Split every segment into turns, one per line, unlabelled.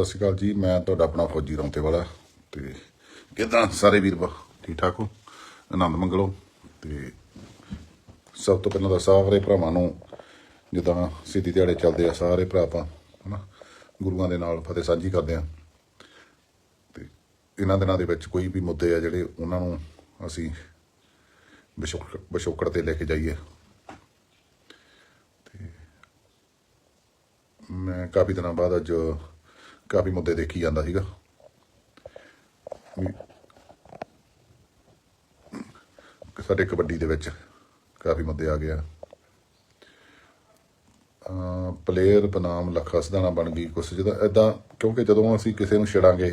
ਸਤਿ ਸ਼੍ਰੀ ਅਕਾਲ ਜੀ, ਮੈਂ ਤੁਹਾਡਾ ਆਪਣਾ ਫੌਜੀ ਰੌਂਤੇ ਵਾਲਾ ਤੇ ਕਿਦਾਂ ਸਾਰੇ ਵੀਰ ਬ- ਠੀਕ ਠਾਕ ਹੋ? ਆਨੰਦ ਮੰਗਲੋ। ਤੇ ਸਭ ਤੋਂ ਪਹਿਲਾਂ ਤਾਂ ਸਾਰੇ ਭਰਾਵਾਂ ਨੂੰ ਜਿੱਦਾਂ ਸਿੱਧੀ ਦਿਹਾੜੇ ਚੱਲਦੇ ਆ ਸਾਰੇ ਭਰਾ ਆਪਾਂ, ਹਨਾ? ਗੁਰੂਆਂ ਦੇ ਨਾਲ ਫਤਿਹ ਸਾਂਝੀ ਕਰਦੇ ਆ। ਤੇ ਇਹਨਾਂ ਦਿਨਾਂ ਦੇ ਵਿੱਚ ਕੋਈ ਵੀ ਮੁੱਦੇ ਆ ਜਿਹੜੇ ਉਹਨਾਂ ਨੂੰ ਅਸੀਂ ਬਿਸ਼ੋਕ ਬਿਸ਼ੋਕੜ ਤੇ ਲੈ ਕੇ ਜਾਈਏ। ਮੈਂ ਕਾਫੀ ਦਿਨਾਂ ਬਾਅਦ ਅੱਜ ਕਾਫੀ ਮੁੱਦੇ ਦੇਖੀ ਜਾਂਦਾ ਸੀਗਾ। ਸਾਡੇ ਕਬੱਡੀ ਦੇ ਵਿੱਚ ਕਾਫੀ ਮੁੱਦੇ ਆ ਗਏ ਆ। ਪਲੇਅਰ ਬਨਾਮ ਲੱਖਾ ਸਦਾਣਾ ਬਣ ਗਈ ਕੁਛ ਜਿਹਦਾ ਇਦਾਂ ਕਿਉਂਕਿ ਜਦੋਂ ਅਸੀਂ ਕਿਸੇ ਨੂੰ ਛੇੜਾਂਗੇ,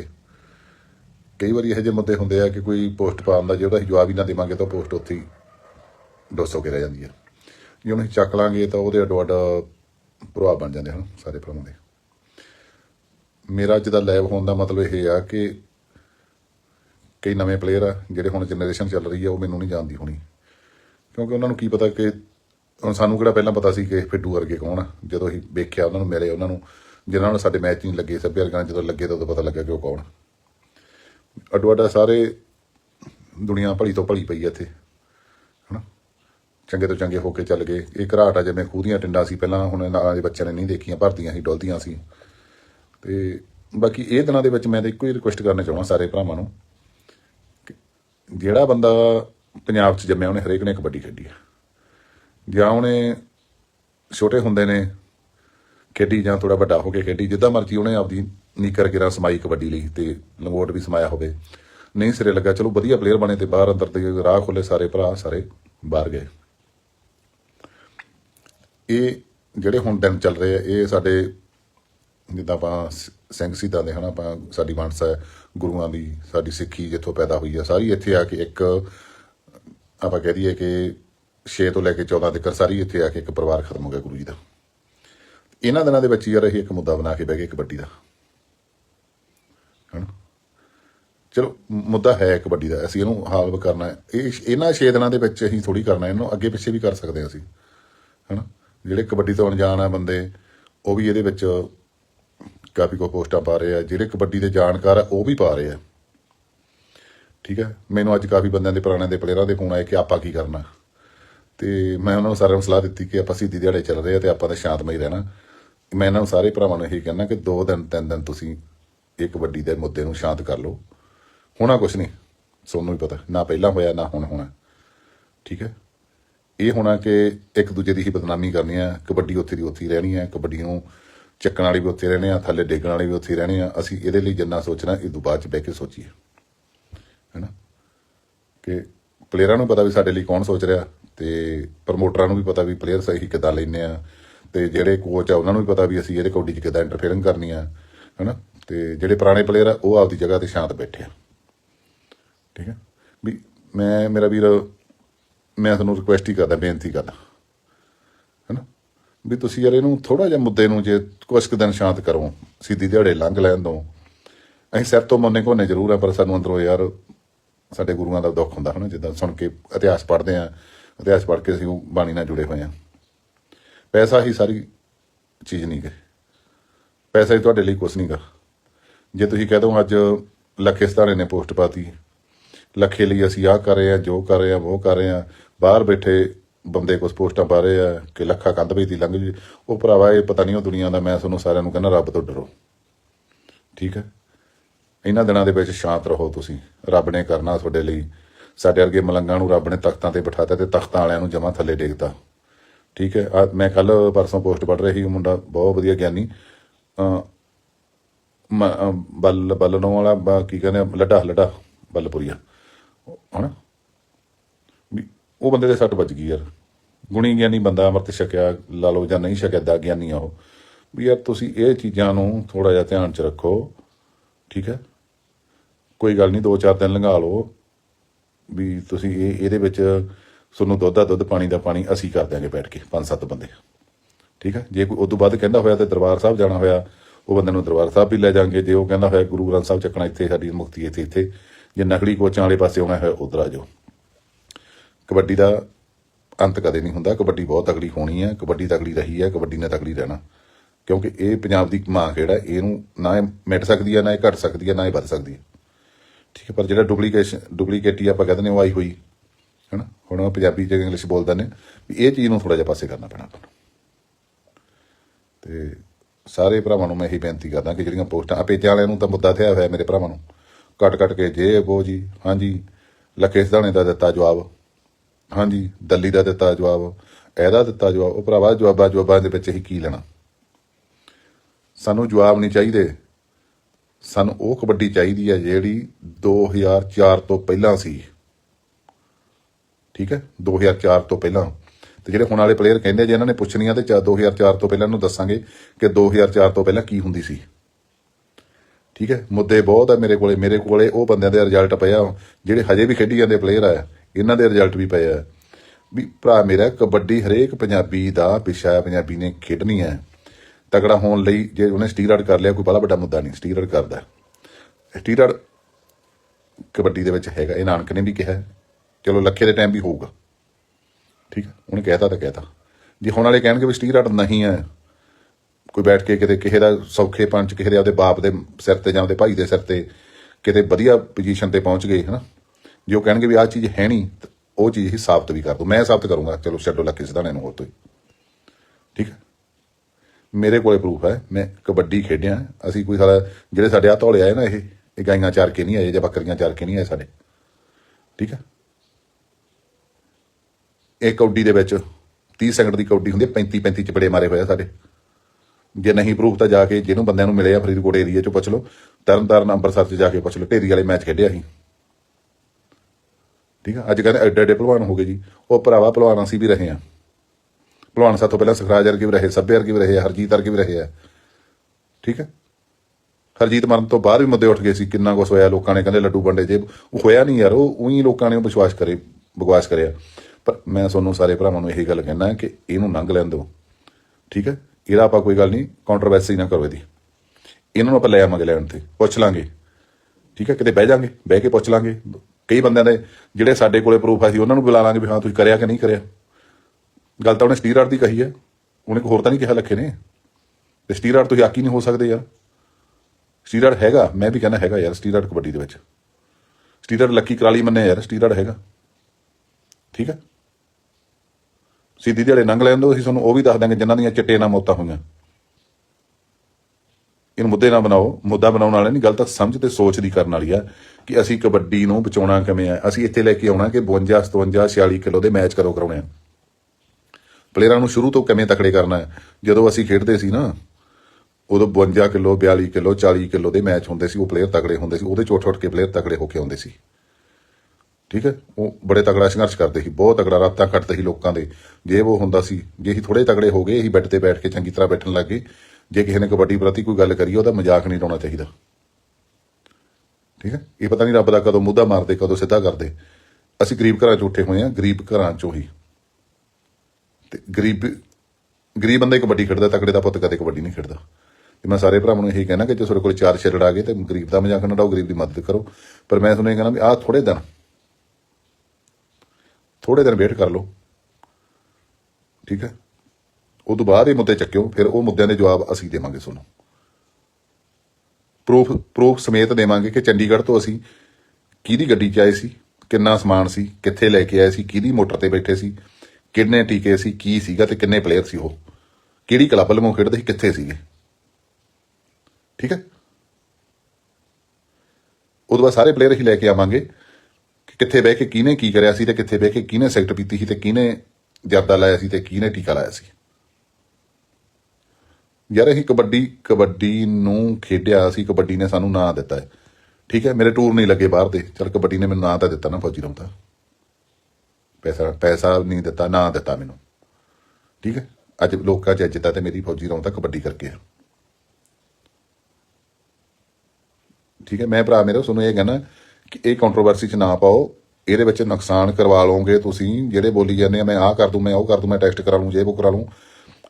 ਕਈ ਵਾਰੀ ਇਹੋ ਜਿਹੇ ਮੁੱਦੇ ਹੁੰਦੇ ਆ ਕਿ ਕੋਈ ਪੋਸਟ ਪਾਉਣ ਦਾ, ਜਿਹੜਾ ਅਸੀਂ ਜਵਾਬ ਹੀ ਨਾ ਦੇਵਾਂਗੇ ਤਾਂ ਪੋਸਟ ਉੱਥੇ ਹੀ ਡੋਸੋ ਕੇ ਰਹਿ ਜਾਂਦੀ ਹੈ ਜੇ ਉਹਨੂੰ ਅਸੀਂ ਚੱਕ ਲਾਂਗੇ ਤਾਂ ਉਹਦੇ ਅੱਡੋ ਅੱਡ ਪ੍ਰਭਾਵ ਬਣ ਜਾਂਦੇ ਹਨ ਸਾਰੇ ਭਰਾਵਾਂ ਦੇ। ਮੇਰਾ ਅੱਜ ਦਾ ਲਾਈਵ ਹੋਣ ਦਾ ਮਤਲਬ ਇਹ ਆ ਕਿ ਕਈ ਨਵੇਂ ਪਲੇਅਰ ਆ, ਜਿਹੜੇ ਹੁਣ ਜਨਰੇਸ਼ਨ ਚੱਲ ਰਹੀ ਆ, ਉਹ ਮੈਨੂੰ ਨਹੀਂ ਜਾਣਦੀ ਹੋਣੀ। ਕਿਉਂਕਿ ਉਹਨਾਂ ਨੂੰ ਕੀ ਪਤਾ ਕਿ ਹੁਣ ਸਾਨੂੰ ਕਿਹੜਾ ਪਹਿਲਾਂ ਪਤਾ ਸੀ ਕਿ ਫਿੱਟੂ ਵਰਗੇ ਕੌਣ ਆ। ਜਦੋਂ ਅਸੀਂ ਵੇਖਿਆ, ਉਹਨਾਂ ਨੂੰ ਮਿਲੇ ਉਹਨਾਂ ਨੂੰ, ਜਿਨ੍ਹਾਂ ਨੂੰ ਸਾਡੇ ਮੈਚ ਨਹੀਂ ਲੱਗੇ ਸਭਿਆਰ ਵਰਗਾਂ ਜਦੋਂ ਲੱਗੇ ਤਾਂ ਉਦੋਂ ਪਤਾ ਲੱਗਾ ਕਿ ਉਹ ਕੌਣ ਅੱਡੋ ਅੱਡਾ ਸਾਰੇ ਦੁਨੀਆ ਭਲੀ ਤੋਂ ਭਲੀ ਪਈ ਆ ਇੱਥੇ, ਹਨਾ? ਚੰਗੇ ਤੋਂ ਚੰਗੇ ਹੋ ਕੇ ਚੱਲ ਗਏ। ਇਹ ਘਰਾਟ ਆ ਜਿਵੇਂ ਖੂਹ ਦੀਆਂ ਟਿੰਡਾਂ ਸੀ, ਪਹਿਲਾਂ ਹੁਣ ਇਹਨਾਂ ਦੇ ਬੱਚਿਆਂ ਨੇ ਨਹੀਂ ਦੇਖੀਆਂ ਭਰਦੀਆਂ ਸੀ ਡੋਲਦੀਆਂ ਸੀ। ਤੇ ਬਾਕੀ ਇਹ ਦਿਨਾਂ ਦੇ ਵਿੱਚ ਮੈਂ ਤਾਂ ਇੱਕੋ ਹੀ ਰਿਕੁਐਸਟ ਕਰਨਾ ਚਾਹੁੰਦਾ ਸਾਰੇ ਭਰਾਵਾਂ ਨੂੰ ਕਿ ਜਿਹੜਾ ਬੰਦਾ ਪੰਜਾਬ 'ਚ ਜੰਮਿਆ, ਉਹਨੇ ਹਰੇਕ ਨੇ ਕਬੱਡੀ ਖੇਡੀ ਆ। ਜਾਂ ਉਹਨੇ ਛੋਟੇ ਹੁੰਦੇ ਨੇ ਖੇਡੀ ਜਾਂ ਥੋੜਾ ਵੱਡਾ ਹੋ ਕੇ ਖੇਡੀ, ਜਿੱਦਾਂ ਮਰਜ਼ੀ ਉਹਨੇ ਆਪਦੀ ਨੀਕਰ ਗਿਰਾ ਸਮਾਈ ਕਬੱਡੀ ਲਈ ਤੇ ਲੰਗੋਟ ਵੀ ਸਮਾਇਆ ਹੋਵੇ। ਨਹੀਂ ਸਿਰੇ ਲੱਗਾ, ਚਲੋ ਵਧੀਆ ਪਲੇਅਰ ਬਣੇ ਤੇ ਬਾਹਰ ਅੰਦਰ ਦੇ ਰਾਹ ਖੋਲੇ ਸਾਰੇ ਭਰਾ, ਸਾਰੇ ਬਾਹਰ ਗਏ। ਇਹ ਜਿਹੜੇ ਹੁਣ ਦਿਨ ਚੱਲ ਰਹੇ ਆ, ਇਹ ਸਾਡੇ ਜਿੱਦਾਂ ਆਪਾਂ ਸ- ਸਿੰਘ ਸਿੱਧਾਂ ਦੇ ਹਨਾ, ਆਪਾਂ ਸਾਡੀ ਵੰਸ ਹੈ ਗੁਰੂਆਂ ਦੀ, ਸਾਡੀ ਸਿੱਖੀ ਜਿੱਥੋਂ ਪੈਦਾ ਹੋਈ ਆ, ਸਾਰੀ ਇੱਥੇ ਆ ਕੇ ਇੱਕ, ਆਪਾਂ ਕਹਿ ਦਈਏ ਕਿ 6 ਤੋਂ ਲੈ ਕੇ 14 ਤੱਕ ਸਾਰੀ ਇੱਥੇ ਆ ਕੇ ਇੱਕ ਪਰਿਵਾਰ ਖਤਮ ਹੋ ਗਿਆ ਗੁਰੂ ਜੀ ਦਾ। ਇਹਨਾਂ ਦਿਨਾਂ ਦੇ ਵਿੱਚ ਯਾਰ ਇਹ ਇੱਕ ਮੁੱਦਾ ਬਣਾ ਕੇ ਬਹਿ ਗਏ ਕਬੱਡੀ ਦਾ। ਹਨਾ? ਚਲੋ, ਮੁੱਦਾ ਹੈ ਕਬੱਡੀ ਦਾ, ਅਸੀਂ ਇਹਨੂੰ ਹਾਲਵ ਕਰਨਾ ਹੈ। ਇਹ ਇਹਨਾਂ 6 ਦਿਨਾਂ ਦੇ ਵਿੱਚ ਅਸੀਂ ਥੋੜੀ ਕਰਨਾ, ਇਹਨੂੰ ਅੱਗੇ ਪਿੱਛੇ ਵੀ ਕਰ ਸਕਦੇ ਹਾਂ ਅਸੀਂ। ਹਨਾ? ਜਿਹੜੇ ਕਬੱਡੀ ਤੋਂ ਅਣਜਾਣ ਆ ਬੰਦੇ, ਉਹ ਵੀ ਇਹਦੇ ਵਿੱਚ ਕਾਫੀ ਕੋ ਪੋਸਟਾਂ ਪਾ ਰਹੇ ਆ, ਜਿਹੜੇ ਕਬੱਡੀ ਦੇ ਜਾਣਕਾਰ ਆ, ਉਹ ਵੀ ਪਾ ਰਹੇ ਆ। ਠੀਕ ਹੈ ਮੈਨੂੰ ਅੱਜ ਕਾਫੀ ਬੰਦਿਆਂ ਦੇ, ਪੁਰਾਣਿਆਂ ਦੇ ਪਲੇਅਰਾਂ ਦੇ ਫੋਨ ਆਏ ਕਿ ਆਪਾਂ ਕੀ ਕਰਨਾ। ਤੇ ਮੈਂ ਉਹਨਾਂ ਨੂੰ ਸਾਰਿਆਂ ਨੂੰ ਸਲਾਹ ਦਿੱਤੀ ਕਿ ਆਪਾਂ ਸਿੱਧੀ ਦਿਹਾੜੇ ਚੱਲ ਰਹੇ ਆ ਤੇ ਆਪਾਂ ਤਾਂ ਸ਼ਾਂਤਮਈ ਰਹਿਣਾ। ਮੈਂ ਇਹਨਾਂ ਨੂੰ ਸਾਰੇ ਭਰਾਵਾਂ ਨੂੰ ਇਹੀ ਕਹਿਣਾ ਕਿ ਦੋ ਦਿਨ, ਤਿੰਨ ਦਿਨ ਤੁਸੀਂ ਇਹ ਕਬੱਡੀ ਦੇ ਮੁੱਦੇ ਨੂੰ ਸ਼ਾਂਤ ਕਰ ਲਓ। ਹੋਣਾ ਕੁਛ ਨਹੀਂ, ਸੋਨੂੰ ਵੀ ਪਤਾ, ਨਾ ਪਹਿਲਾਂ ਹੋਇਆ, ਨਾ ਹੁਣ ਹੋਣਾ। ਠੀਕ ਹੈ ਇਹ ਹੋਣਾ ਕਿ ਇੱਕ ਦੂਜੇ ਦੀ ਹੀ ਬਦਨਾਮੀ ਕਰਨੀ ਆ, ਕਬੱਡੀ ਉੱਥੇ ਦੀ ਉੱਥੇ ਰਹਿਣੀ ਆ, ਕਬੱਡੀ ਨੂੰ ਚੱਕਣ ਵਾਲੀ ਵੀ ਉੱਥੇ ਰਹਿਣੇ ਆ, ਥੱਲੇ ਡੇਗਣ ਵਾਲੀ ਵੀ ਉੱਥੇ ਹੀ ਰਹਿਣੀ ਆ। ਅਸੀਂ ਇਹਦੇ ਲਈ ਜਿੰਨਾ ਸੋਚਣਾ, ਇਹ ਤੋਂ ਬਾਅਦ ਚ ਬਹਿ ਕੇ ਸੋਚੀਏ। ਹੈਨਾ? ਕਿ ਪਲੇਅਰਾਂ ਨੂੰ ਪਤਾ ਵੀ ਸਾਡੇ ਲਈ ਕੌਣ ਸੋਚ ਰਿਹਾ ਤੇ ਪ੍ਰਮੋਟਰਾਂ ਨੂੰ ਵੀ ਪਤਾ ਵੀ ਪਲੇਅਰ ਸਹੀ ਕਿੱਦਾਂ ਲੈਨੇ ਆ ਤੇ ਜਿਹੜੇ ਕੋਚ ਆ ਉਹਨਾਂ ਨੂੰ ਵੀ ਪਤਾ ਵੀ ਅਸੀਂ ਇਹਦੇ ਕੋਡੀ 'ਚ ਕਿੱਦਾਂ ਇੰਟਰਫੇਅਰਿੰਗ ਕਰਨੀ ਆ, ਹੈਨਾ? ਤੇ ਜਿਹੜੇ ਪੁਰਾਣੇ ਪਲੇਅਰ ਆ, ਉਹ ਆਪਦੀ ਜਗ੍ਹਾ ਤੇ ਸ਼ਾਂਤ ਬੈਠੇ ਆ। ਠੀਕ ਹੈ ਵੀ ਮੈਂ, ਮੇਰਾ ਵੀਰ, ਮੈਂ ਤੁਹਾਨੂੰ ਰਿਕੁਐਸਟ ਹੀ ਕਰਦਾ, ਬੇਨਤੀ ਕਰਦਾ। ਵੀ ਤੁਸੀਂ ਯਾਰ ਇਹਨੂੰ ਥੋੜਾ ਜਿਹਾ ਮੁੱਦੇ ਨੂੰ ਜੇ ਕੁਛ ਕੁ ਦਿਨ ਸ਼ਾਂਤ ਕਰੋ, ਸਿੱਧੀ ਦਿਹਾੜੇ ਲੰਘ ਲੈਣ ਦੋ ਅਸੀਂ ਸਿਰ ਤੋਂ ਮੰਨੇ ਕੋਨੇ ਜ਼ਰੂਰ ਆ, ਪਰ ਸਾਨੂੰ ਅੰਦਰੋਂ ਯਾਰ ਸਾਡੇ ਗੁਰੂਆਂ ਦਾ ਦੁੱਖ ਹੁੰਦਾ ਹਨਾ, ਜਿੱਦਾਂ ਸੁਣ ਕੇ ਇਤਿਹਾਸ ਪੜ੍ਹਦੇ ਆ ਇਤਿਹਾਸ ਪੜ੍ਹ ਕੇ ਅਸੀਂ ਉਹ ਬਾਣੀ ਨਾਲ ਜੁੜੇ ਹੋਏ ਆ ਪੈਸਾ ਹੀ ਸਾਰੀ ਚੀਜ਼ ਨਹੀਂ ਗੇ। ਪੈਸਾ ਹੀ ਤੁਹਾਡੇ ਲਈ ਕੁਝ ਨਹੀਂ ਗਾ। ਜੇ ਤੁਸੀਂ ਕਹਿ ਦੋ ਅੱਜ ਲੱਖੇ ਸਤਾਰੇ ਨੇ ਪੋਸਟ ਪਾਤੀ, ਲੱਖੇ ਲਈ ਅਸੀਂ ਆਹ ਕਰ ਰਹੇ ਆ ਜੋ ਕਰ ਰਹੇ ਆ ਉਹ ਕਰ ਰਹੇ ਆ ਬਾਹਰ ਬੈਠੇ ਬੰਦੇ ਕੁਝ ਪੋਸਟਾਂ ਪਾ ਰਹੇ ਆ ਕਿ ਲੱਖਾਂ ਕੰਧ ਵੇਚਦੀ ਲੰਘ ਜੀ। ਉਹ ਭਰਾਵਾ ਇਹ ਪਤਾ ਨਹੀਂ ਉਹ ਦੁਨੀਆ ਦਾ ਮੈਂ ਤੁਹਾਨੂੰ ਸਾਰਿਆਂ ਨੂੰ ਕਹਿੰਦਾ ਰੱਬ ਤੋਂ ਡਰੋ। ਠੀਕ ਹੈ? ਇਹਨਾਂ ਦਿਨਾਂ ਦੇ ਵਿੱਚ ਸ਼ਾਂਤ ਰਹੋ ਤੁਸੀਂ। ਰੱਬ ਨੇ ਕਰਨਾ ਤੁਹਾਡੇ ਲਈ। ਸਾਡੇ ਵਰਗੇ ਮਲੰਗਾਂ ਨੂੰ ਰੱਬ ਨੇ ਤਖਤਾਂ ਤੇ ਬਿਠਾਤਾ ਤੇ ਤਖਤਾਂ ਵਾਲਿਆਂ ਨੂੰ ਜਮਾ ਥੱਲੇ ਡੇਗਤਾ। ਠੀਕ ਹੈ? ਆ ਮੈਂ ਕੱਲ ਪਰਸੋਂ ਪੋਸਟ ਪੜ ਰਹੀ ਸੀ ਮੁੰਡਾ ਬਹੁਤ ਵਧੀਆ ਗਿਆਨੀ। ਮ- ਅ, ਬੱਲ ਬੱਲਨੋਂ ਵਾਲਾ ਕੀ ਕਹਿੰਦੇ ਆ, ਲੱਡਾ ਲੱਡਾ ਬੱਲਪੁਰੀਆ। ਹਨਾ? ਵੀ ਉਹ ਬੰਦੇ ਦੇ ਸੱਟ ਵੱਜ ਗਈ ਯਾਰ। ਗੁਣੀ ਗਿਆਨੀ ਬੰਦਾ ਅੰਮ੍ਰਿਤ ਛਕਿਆ, ਲਾ ਲਓ ਜਾਂ ਨਹੀਂ ਛਕਿਆ ਦਾ ਗਿਆਨੀ ਆ ਉਹ। ਵੀ ਯਾਰ ਤੁਸੀਂ ਇਹ ਚੀਜ਼ਾਂ ਨੂੰ ਥੋੜਾ ਜਿਹਾ ਧਿਆਨ ਚ ਰੱਖੋ, ਠੀਕ ਹੈ? ਕੋਈ ਗੱਲ ਨਹੀਂ ਦੋ ਚਾਰ ਦਿਨ ਲੰਘਾ ਲਓ, ਵੀ ਤੁਸੀਂ ਇਹ, ਇਹਦੇ ਵਿੱਚ ਤੁਹਾਨੂੰ ਦੁੱਧ ਦਾ ਦੁੱਧ, ਪਾਣੀ ਦਾ ਪਾਣੀ ਅਸੀਂ ਕਰ ਦਿਆਂਗੇ ਬੈਠ ਕੇ, ਪੰਜ ਸੱਤ ਬੰਦੇ। ਠੀਕ ਹੈ? ਜੇ ਕੋਈ, ਉਦੋਂ ਬਾਅਦ ਕਹਿੰਦਾ ਹੋਇਆ ਤੇ ਦਰਬਾਰ ਸਾਹਿਬ ਜਾਣਾ ਹੋਇਆ, ਉਹ ਬੰਦੇ ਨੂੰ ਦਰਬਾਰ ਸਾਹਿਬ ਵੀ ਲੈ ਜਾਾਂਗੇ। ਜੇ ਉਹ ਕਹਿੰਦਾ ਹੋਇਆ ਗੁਰੂ ਗ੍ਰੰਥ ਸਾਹਿਬ ਚੱਕਣਾ ਇੱਥੇ, ਸਾਡੀ ਮੁਕਤੀ ਇੱਥੇ ਇੱਥੇ, ਜੇ ਨਕਲੀ ਕੋਚਾਂ ਵਾਲੇ ਪਾਸੇ ਆਉਣਾ ਹੋਇਆ, ਉਧਰ ਆ ਜਾਓ। ਕਬੱਡੀ ਦਾ ਅੰਤ ਕਦੇ ਨਹੀਂ ਹੁੰਦਾ, ਕਬੱਡੀ ਬਹੁਤ ਤਕੜੀ ਹੋਣੀ ਹੈ ਕਬੱਡੀ ਤਕੜੀ ਰਹੀ ਹੈ ਕਬੱਡੀ ਨੇ ਤਕੜੀ ਰਹਿਣਾ। ਕਿਉਂਕਿ ਇਹ ਪੰਜਾਬ ਦੀ ਮਾਂ ਖੇਡ ਹੈ ਇਹਨੂੰ ਨਾ ਇਹ ਮਿਟ ਸਕਦੀ ਹੈ ਨਾ ਇਹ ਘਟ ਸਕਦੀ ਹੈ ਨਾ ਇਹ ਵੱਧ ਸਕਦੀ ਹੈ ਠੀਕ ਹੈ ਪਰ ਜਿਹੜਾ ਡੁਪਲੀਕੇਸ਼ਨ ਡੁਪਲੀਕੇਟੀ ਆਪਾਂ ਕਹਿੰਦੇ ਨੇ ਉਹ ਆਈ ਹੋਈ। ਹੈਨਾ? ਹੁਣ ਪੰਜਾਬੀ ਚ ਇੰਗਲਿਸ਼ ਬੋਲਦਾ ਨੇ, ਵੀ ਇਹ ਚੀਜ਼ ਨੂੰ ਥੋੜਾ ਜਿਹਾ ਪਾਸੇ ਕਰਨਾ ਪੈਣਾ ਆਪਾਂ ਨੂੰ। ਤੇ ਸਾਰੇ ਭਰਾਵਾਂ ਨੂੰ ਮੈਂ ਇਹੀ ਬੇਨਤੀ ਕਰਦਾ ਕਿ ਜਿਹੜੀਆਂ ਪੋਸਟਾਂ, ਆ ਪੇਜਾਂ ਵਾਲਿਆਂ ਨੂੰ ਤਾਂ ਮੁੱਦਾ ਥਿਆ ਹੋਇਆ ਮੇਰੇ ਭਰਾਵਾਂ ਨੂੰ। ਕੱਟ ਕੱਟ ਕੇ ਜੇ ਉਹ ਜੀ, ਹਾਂਜੀ ਲੱਖੇ ਸਿਧਾਣੇ ਦਾ ਦਿੱਤਾ ਜਵਾਬ। ਹਾਂਜੀ, ਦੱਲੀ ਦਾ ਦਿੱਤਾ ਜਵਾਬ ਇਹਦਾ ਦਿੱਤਾ ਜਵਾਬ, ਉਹ ਭਰਾਵਾ ਜਵਾਬਾਂ ਜਵਾਬਾਂ ਦੇ ਵਿੱਚ ਹੀ ਕੀ ਲੈਣਾ? ਸਾਨੂੰ ਜਵਾਬ ਨਹੀਂ ਚਾਹੀਦੇ। ਸਾਨੂੰ ਉਹ ਕਬੱਡੀ ਚਾਹੀਦੀ ਹੈ ਜਿਹੜੀ 2004 ਤੋਂ ਪਹਿਲਾਂ ਸੀ। ਠੀਕ ਹੈ? 2004 ਤੋਂ ਪਹਿਲਾਂ। ਤੇ ਜਿਹੜੇ ਹੁਣ ਵਾਲੇ ਪਲੇਅਰ ਕਹਿੰਦੇ ਜੇ ਇਹਨਾਂ ਨੇ ਪੁੱਛਣੀਆਂ ਤੇ ਚਾ- 2004 ਤੋਂ ਪਹਿਲਾਂ ਨੂੰ ਦੱਸਾਂਗੇ ਕਿ 2004 ਤੋਂ ਪਹਿਲਾਂ ਕੀ ਹੁੰਦੀ ਸੀ। ਠੀਕ ਹੈ? ਮੁੱਦੇ ਬਹੁਤ ਆ ਮੇਰੇ ਕੋਲੇ ਮੇਰੇ ਕੋਲੇ ਉਹ ਬੰਦਿਆਂ ਦੇ ਰਿਜ਼ਲਟ ਪਿਆ ਜਿਹੜੇ ਹਜੇ ਵੀ ਖੇਡੀ ਜਾਂਦੇ ਪਲੇਅਰ ਆ। ਇਹਨਾਂ ਦੇ ਰਿਜ਼ਲਟ ਵੀ ਪਏ ਆ। ਵੀ ਭਰਾ ਮੇਰਾ, ਕਬੱਡੀ ਹਰੇਕ ਪੰਜਾਬੀ ਦਾ ਵਿਸ਼ਾ ਹੈ, ਪੰਜਾਬੀ ਨੇ ਖੇਡਣੀ ਹੈ। ਤਗੜਾ ਹੋਣ ਲਈ ਜੇ ਉਹਨੇ ਸਟੀਰਡ ਕਰ ਲਿਆ, ਕੋਈ ਬੜਾ ਵੱਡਾ ਮੁੱਦਾ ਨਹੀਂ ਸਟੀਰਡ ਕਰਦਾ। ਸਟੀਰਡ ਕਬੱਡੀ ਦੇ ਵਿੱਚ ਹੈਗਾ, ਇਹ ਨਾਨਕ ਨੇ ਵੀ ਕਿਹਾ। ਚਲੋ, ਲੱਖੇ ਦੇ ਟਾਈਮ ਵੀ ਹੋਊਗਾ। ਠੀਕ ਹੈ, ਉਹਨੇ ਕਹਿਤਾ ਤਾਂ ਕਹਿਤਾ। ਜੇ ਹੁਣ ਵਾਲੇ ਕਹਿਣਗੇ ਵੀ ਸਟੀਰਡ ਨਹੀਂ ਹੈ, ਕੋਈ ਬੈਠ ਕੇ ਕਿਤੇ ਕਿਸੇ ਦਾ ਸੌਖੇ ਪੰਚ ਕਿਸੇ ਦੇ ਆਪਦੇ ਬਾਪ ਦੇ ਸਿਰ ਤੇ ਜਾਂ ਆਪਦੇ ਭਾਈ ਦੇ ਸਿਰ ਤੇ ਕਿਤੇ ਵਧੀਆ ਪੋਜੀਸ਼ਨ ਤੇ ਪਹੁੰਚ ਗਏ, ਹਨਾ? ਜੇ ਉਹ ਕਹਿਣਗੇ ਵੀ ਆਹ ਚੀਜ਼ ਹੈ ਨਹੀਂ, ਤਾਂ ਉਹ ਚੀਜ਼ ਹੀ ਸਾਬਤ ਵੀ ਕਰ ਦੋ। ਮੈਂ ਸਾਬਤ ਕਰੂੰਗਾ। ਚਲੋ ਛੱਡੋ ਲੱਕੀ ਸਿਧਾਣੇ ਨੂੰ ਹੋਰ ਤੋਂ ਹੀ। ਠੀਕ ਹੈ? ਮੇਰੇ ਕੋਲੇ ਪ੍ਰੂਫ ਹੈ। ਮੈਂ ਕਬੱਡੀ ਖੇਡਿਆ। ਅਸੀਂ ਕੋਈ ਸਾਲਾ, ਜਿਹੜੇ ਸਾਡੇ ਆ ਧੌਲੇ ਆਏ ਨਾ ਇਹ ਇਹ ਗਾਈਆਂ ਚਾਰ ਕੇ ਨਹੀਂ ਆਏ, ਜਾਂ ਬੱਕਰੀਆਂ ਚਾਰ ਕੇ ਨਹੀਂ ਆਏ ਸਾਡੇ। ਠੀਕ ਹੈ? ਇਹ ਕੌਡੀ ਦੇ ਵਿੱਚ 30 ਸੈਕਿੰਡ ਦੀ ਕੌਡੀ ਹੁੰਦੀ ਹੈ। 35 35 ਚਪੜੇ ਮਾਰੇ ਹੋਏ ਆ ਸਾਡੇ। ਜੇ ਨਹੀਂ ਪ੍ਰੂਫ ਤਾਂ ਜਾ ਕੇ ਜਿਹਨੂੰ ਬੰਦਿਆਂ ਨੂੰ ਮਿਲੇ ਆ ਫਰੀਦਕੋਟ ਏਰੀਆ ਚੋਂ ਪੁੱਛ ਲਓ। ਤਰਨਤਾਰਨ ਅੰਮ੍ਰਿਤਸਰ ਚ ਜਾ ਕੇ ਪੁੱਛ ਲਓ। ਢੇਰੀ ਵਾਲੇ ਮੈਚ ਖੇਡਿਆ ਸੀ ਠੀਕ ਆ? ਅੱਜ ਕਹਿੰਦੇ ਐਡੇ ਐਡੇ ਭਲਵਾਨ ਹੋ ਗਏ ਜੀ। ਉਹ ਭਰਾਵਾ ਭਲਵਾਨ ਅਸੀਂ ਵੀ ਰਹੇ ਆ ਭਲਵਾਨ ਸਾਥੋਂ ਪਹਿਲਾਂ ਸਖਰਾਜ ਵਰਗੇ ਵੀ ਰਹੇ ਸੱਭੇ ਵਰਗੇ ਵੀ ਰਹੇ ਆ ਹਰਜੀਤ ਵਰਗੇ ਵੀ ਰਹੇ ਆ। ਠੀਕ ਹੈ ਹਰਜੀਤ ਮਰਨ ਤੋਂ ਬਾਅਦ ਵੀ ਮੁੱਦੇ ਉੱਠ ਗਏ ਸੀ, ਕਿੰਨਾ ਕੁਛ ਹੋਇਆ, ਲੋਕਾਂ ਨੇ ਕਹਿੰਦੇ ਲੱਡੂ ਵੰਡੇ ਜੇ। ਉਹ ਹੋਇਆ ਨਹੀਂ ਯਾਰ, ਉਹ ਉਹੀ ਲੋਕਾਂ ਨੇ ਉਹ ਵਿਸ਼ਵਾਸ ਕਰੇ ਬਗਵਾਸ ਕਰਿਆ। ਪਰ ਮੈਂ ਤੁਹਾਨੂੰ ਸਾਰੇ ਭਰਾਵਾਂ ਨੂੰ ਇਹੀ ਗੱਲ ਕਹਿਣਾ ਕਿ ਇਹਨੂੰ ਲੰਘ ਲੈਣ ਦਿਓ। ਠੀਕ ਹੈ ਇਹਦਾ ਆਪਾਂ ਕੋਈ ਗੱਲ ਨਹੀਂ ਕੰਟਰੋਵਰਸੀ ਨਾ ਕਰੋ ਇਹਦੀ। ਇਹਨਾਂ ਨੂੰ ਆਪਾਂ ਲੈ ਆਵਾਂਗੇ ਲੈਣ ਤੇ, ਪੁੱਛ ਲਾਂਗੇ। ਠੀਕ ਹੈ ਕਿਤੇ ਬਹਿ ਜਾਾਂਗੇ, ਬਹਿ ਕੇ ਪੁੱਛ ਲਾਂਗੇ। ਕਈ ਬੰਦਿਆਂ ਦੇ ਜਿਹੜੇ ਸਾਡੇ ਕੋਲੇ ਪ੍ਰੂਫ ਆ ਸੀ, ਉਹਨਾਂ ਨੂੰ ਬੁਲਾ ਲਾਂਗੇ ਵੀ ਹਾਂ, ਤੁਸੀਂ ਕਰਿਆ ਕਿ ਨਹੀਂ ਕਰਿਆ। ਗੱਲ ਤਾਂ ਉਹਨੇ ਸਟੀਰਾਰਡ ਦੀ ਕਹੀ ਹੈ। ਉਹਨੇ ਕੋਈ ਹੋਰ ਤਾਂ ਨਹੀਂ ਕਿਹਾ ਲੱਖੇ ਨੇ। ਤੇ ਸਟੀਰਾਰਡ ਤੁਸੀਂ ਆਕੀ ਨਹੀਂ ਹੋ ਸਕਦੇ ਯਾਰ। ਸਟੀਰਾਰਡ ਹੈਗਾ, ਮੈਂ ਵੀ ਕਹਿੰਦਾ ਹੈਗਾ ਯਾਰ ਸਟੀਰਾਰਡ ਕਬੱਡੀ ਦੇ ਵਿੱਚ। ਸਟੀਰਾਰਡ ਲੱਕੀ ਕਰਾਲੀ ਮੰਨੇ ਯਾਰ ਸਟੀਰਾਰਡ ਹੈਗਾ। ਠੀਕ ਹੈ? ਸਿੱਧੀ ਦਿਹਾੜੇ ਲੰਘ ਲੈਂਦੇ ਦਿਓ ਅਸੀਂ ਤੁਹਾਨੂੰ ਉਹ ਵੀ ਦੱਸ ਦਾਂਗੇ ਜਿਨ੍ਹਾਂ ਦੀਆਂ ਚਿੱਟੇ ਨਾਲ ਮੌਤਾਂ ਹੋਈਆਂ। ਇਹਨੂੰ ਮੁੱਦੇ ਨਾ ਬਣਾਓ, ਮੁੱਦਾ ਬਣਾਉਣ ਵਾਲੇ ਨਹੀਂ, ਗੱਲ ਤਾਂ ਸਮਝ ਤੇ ਸੋਚ ਦੀ ਕਰਨ ਵਾਲੀ ਆ। ਕਿ ਅਸੀਂ ਕਬੱਡੀ ਨੂੰ ਬਚਾਉਣਾ ਕਿਵੇਂ ਆ? ਅਸੀਂ ਇੱਥੇ ਲੈ ਕੇ ਆਉਣਾ ਕਿ 52 57 46 ਕਿਲੋ ਦੇ ਮੈਚ ਕਰੋ ਕਰਾਉਣੇ ਆ? ਪਲੇਅਰਾਂ ਨੂੰ ਸ਼ੁਰੂ ਤੋਂ ਕਿਵੇਂ ਤਕੜੇ ਕਰਨਾ ਹੈ? ਜਦੋਂ ਅਸੀਂ ਖੇਡਦੇ ਸੀ ਨਾ, ਉਦੋਂ 52 ਕਿਲੋ 42 ਕਿਲੋ 40 ਕਿਲੋ ਦੇ ਮੈਚ ਹੁੰਦੇ ਸੀ, ਉਹ ਪਲੇਅਰ ਤਕੜੇ ਹੁੰਦੇ ਸੀ, ਉਹਦੇ ਚੋਟ ਛੋਟ ਕੇ ਪਲੇਅਰ ਤਕੜੇ ਹੋ ਕੇ ਆਉਂਦੇ ਸੀ। ਠੀਕ ਹੈ? ਉਹ ਬੜੇ ਤਗੜਾ ਸੰਘਰਸ਼ ਕਰਦੇ ਸੀ, ਬਹੁਤ ਤਕੜਾ, ਰਾਤਾਂ ਕੱਟਦੇ ਸੀ ਲੋਕਾਂ ਦੇ। ਜੇ ਉਹ ਹੁੰਦਾ ਸੀ, ਜੇ ਅਸੀਂ ਥੋੜੇ ਤਕੜੇ ਹੋ ਗਏ, ਅਸੀਂ ਬੈੱਡ ਤੇ ਬੈਠ ਕੇ ਚੰਗੀ ਤਰ੍ਹਾਂ ਬੈਠਣ ਲੱਗ ਗਏ। ਜੇ ਕਿਸੇ ਨੇ ਕਬੱਡੀ ਪ੍ਰਤੀ ਕੋਈ ਗੱਲ ਕਰੀ, ਉਹਦਾ ਮਜ਼ਾਕ ਨਹੀਂ ਉਡਾਉਣਾ ਚਾਹੀਦਾ। ਠੀਕ ਹੈ? ਇਹ ਪਤਾ ਨਹੀਂ ਰੱਬ ਦਾ ਕਦੋਂ ਮੁੱਦਾ ਮਾਰਦੇ, ਕਦੋਂ ਸਿੱਧਾ ਕਰਦੇ। ਅਸੀਂ ਗਰੀਬ ਘਰਾਂ 'ਚ ਉੱਠੇ ਹੋਏ ਆ ਗਰੀਬ ਘਰਾਂ 'ਚੋਂ ਹੀ। ਤੇ ਗਰੀਬ ਗਰੀਬ ਬੰਦਾ ਕਬੱਡੀ ਖੇਡਦਾ, ਤਕੜੇ ਦਾ ਪੁੱਤ ਕਦੇ ਕਬੱਡੀ ਨਹੀਂ ਖੇਡਦਾ। ਤੇ ਮੈਂ ਸਾਰੇ ਭਰਾਵਾਂ ਨੂੰ ਇਹੀ ਕਹਿਣਾ ਕਿ ਜੇ ਤੁਹਾਡੇ ਕੋਲ ਚਾਰ ਛਿਲੜ ਆ ਗਏ ਤੇ ਗਰੀਬ ਦਾ ਮਜ਼ਾਕ ਨਾ ਉਡਾਓ, ਗਰੀਬ ਦੀ ਮਦਦ ਕਰੋ। ਪਰ ਮੈਂ ਤੁਹਾਨੂੰ ਇਹ ਕਹਿਣਾ ਵੀ ਆਹ ਥੋੜੇ ਦਿਨ ਥੋੜੇ ਦਿਨ ਵੇਟ ਕਰ ਲਓ। ਠੀਕ ਹੈ? ਉਹ ਤੋਂ ਬਾਅਦ ਇਹ ਮੁੱਦੇ ਚੱਕਿਓ, ਫਿਰ ਉਹ ਮੁੱਦਿਆਂ ਦੇ ਜਵਾਬ ਅਸੀਂ ਦੇਵਾਂਗੇ ਤੁਹਾਨੂੰ। ਪ੍ਰੂਫ ਪ੍ਰੂਫ ਸਮੇਤ ਦੇਵਾਂਗੇ ਕਿ ਚੰਡੀਗੜ੍ਹ ਤੋਂ ਅਸੀਂ ਕਿਹਦੀ ਗੱਡੀ 'ਚ ਆਏ ਸੀ, ਕਿੰਨਾ ਸਮਾਨ ਸੀ, ਕਿੱਥੇ ਲੈ ਕੇ ਆਏ ਸੀ, ਕਿਹਦੀ ਮੋਟਰ ਤੇ ਬੈਠੇ ਸੀ, ਕਿੰਨੇ ਟੀਕੇ ਸੀ, ਕੀ ਸੀਗਾ ਤੇ ਕਿੰਨੇ ਪਲੇਅਰ ਸੀ ਉਹ, ਕਿਹੜੀ ਕਲੱਬ ਵੱਲੋਂ ਖੇਡਦੇ ਸੀ, ਕਿੱਥੇ ਸੀਗੇ। ਠੀਕ ਹੈ? ਉਦੋਂ ਬਾਅਦ ਸਾਰੇ ਪਲੇਅਰ ਹੀ ਲੈ ਕੇ ਆਵਾਂਗੇ ਕਿ ਕਿੱਥੇ ਬਹਿ ਕੇ ਕਿਹਨੇ ਕੀ ਕਰਿਆ ਸੀ ਤੇ ਕਿੱਥੇ ਬਹਿ ਕੇ ਕਿਹਨੇ ਸਿਗਰਟ ਪੀਤੀ ਸੀ ਤੇ ਕਿਹਨੇ ਜਰਦਾ ਲਾਇਆ ਸੀ ਤੇ ਕਿਹਨੇ ਟੀਕਾ ਲਾਇਆ ਸੀ। ਯਾਰ ਅਸੀਂ ਕਬੱਡੀ ਕਬੱਡੀ ਨੂੰ ਖੇਡਿਆ, ਅਸੀਂ ਕਬੱਡੀ ਨੇ ਸਾਨੂੰ ਨਾਂ ਦਿੱਤਾ ਹੈ। ਠੀਕ ਹੈ, ਮੇਰੇ ਟੂਰ ਨਹੀਂ ਲੱਗੇ ਬਾਹਰ ਦੇ। ਚਲ ਕਬੱਡੀ ਨੇ ਮੈਨੂੰ ਨਾਂ ਤਾਂ ਦਿੱਤਾ ਨਾ, ਫੌਜੀ ਰਮਤਾ ਪੈਸਾ ਪੈਸਾ ਨਹੀਂ ਦਿੱਤਾ, ਨਾਂ ਦਿੱਤਾ ਮੈਨੂੰ। ਠੀਕ ਹੈ, ਅੱਜ ਲੋਕਾਂ 'ਚ ਇੱਜ਼ਤ ਤੇ ਮੇਰੀ ਫੌਜੀ ਰਮਤਾ ਕਬੱਡੀ ਕਰਕੇ ਆ। ਠੀਕ ਹੈ, ਮੈਂ ਭਰਾ ਮੇਰੇ, ਤੁਹਾਨੂੰ ਇਹ ਕਹਿਣਾ ਕਿ ਇਹ ਕੰਟਰੋਵਰਸੀ 'ਚ ਨਾ ਪਾਓ। ਇਹਦੇ ਵਿੱਚ ਨੁਕਸਾਨ ਕਰਵਾ ਲਓਗੇ ਤੁਸੀਂ। ਜਿਹੜੇ ਬੋਲੀ ਜਾਂਦੇ ਆ, ਮੈਂ ਆਹ ਕਰ ਦੂੰ, ਮੈਂ ਉਹ ਕਰ ਦੂੰ, ਮੈਂ ਟੈਸਟ ਕਰਾ ਲੂੰ ਜੇ ਉਹ ਕਰਾ ਲੂੰ।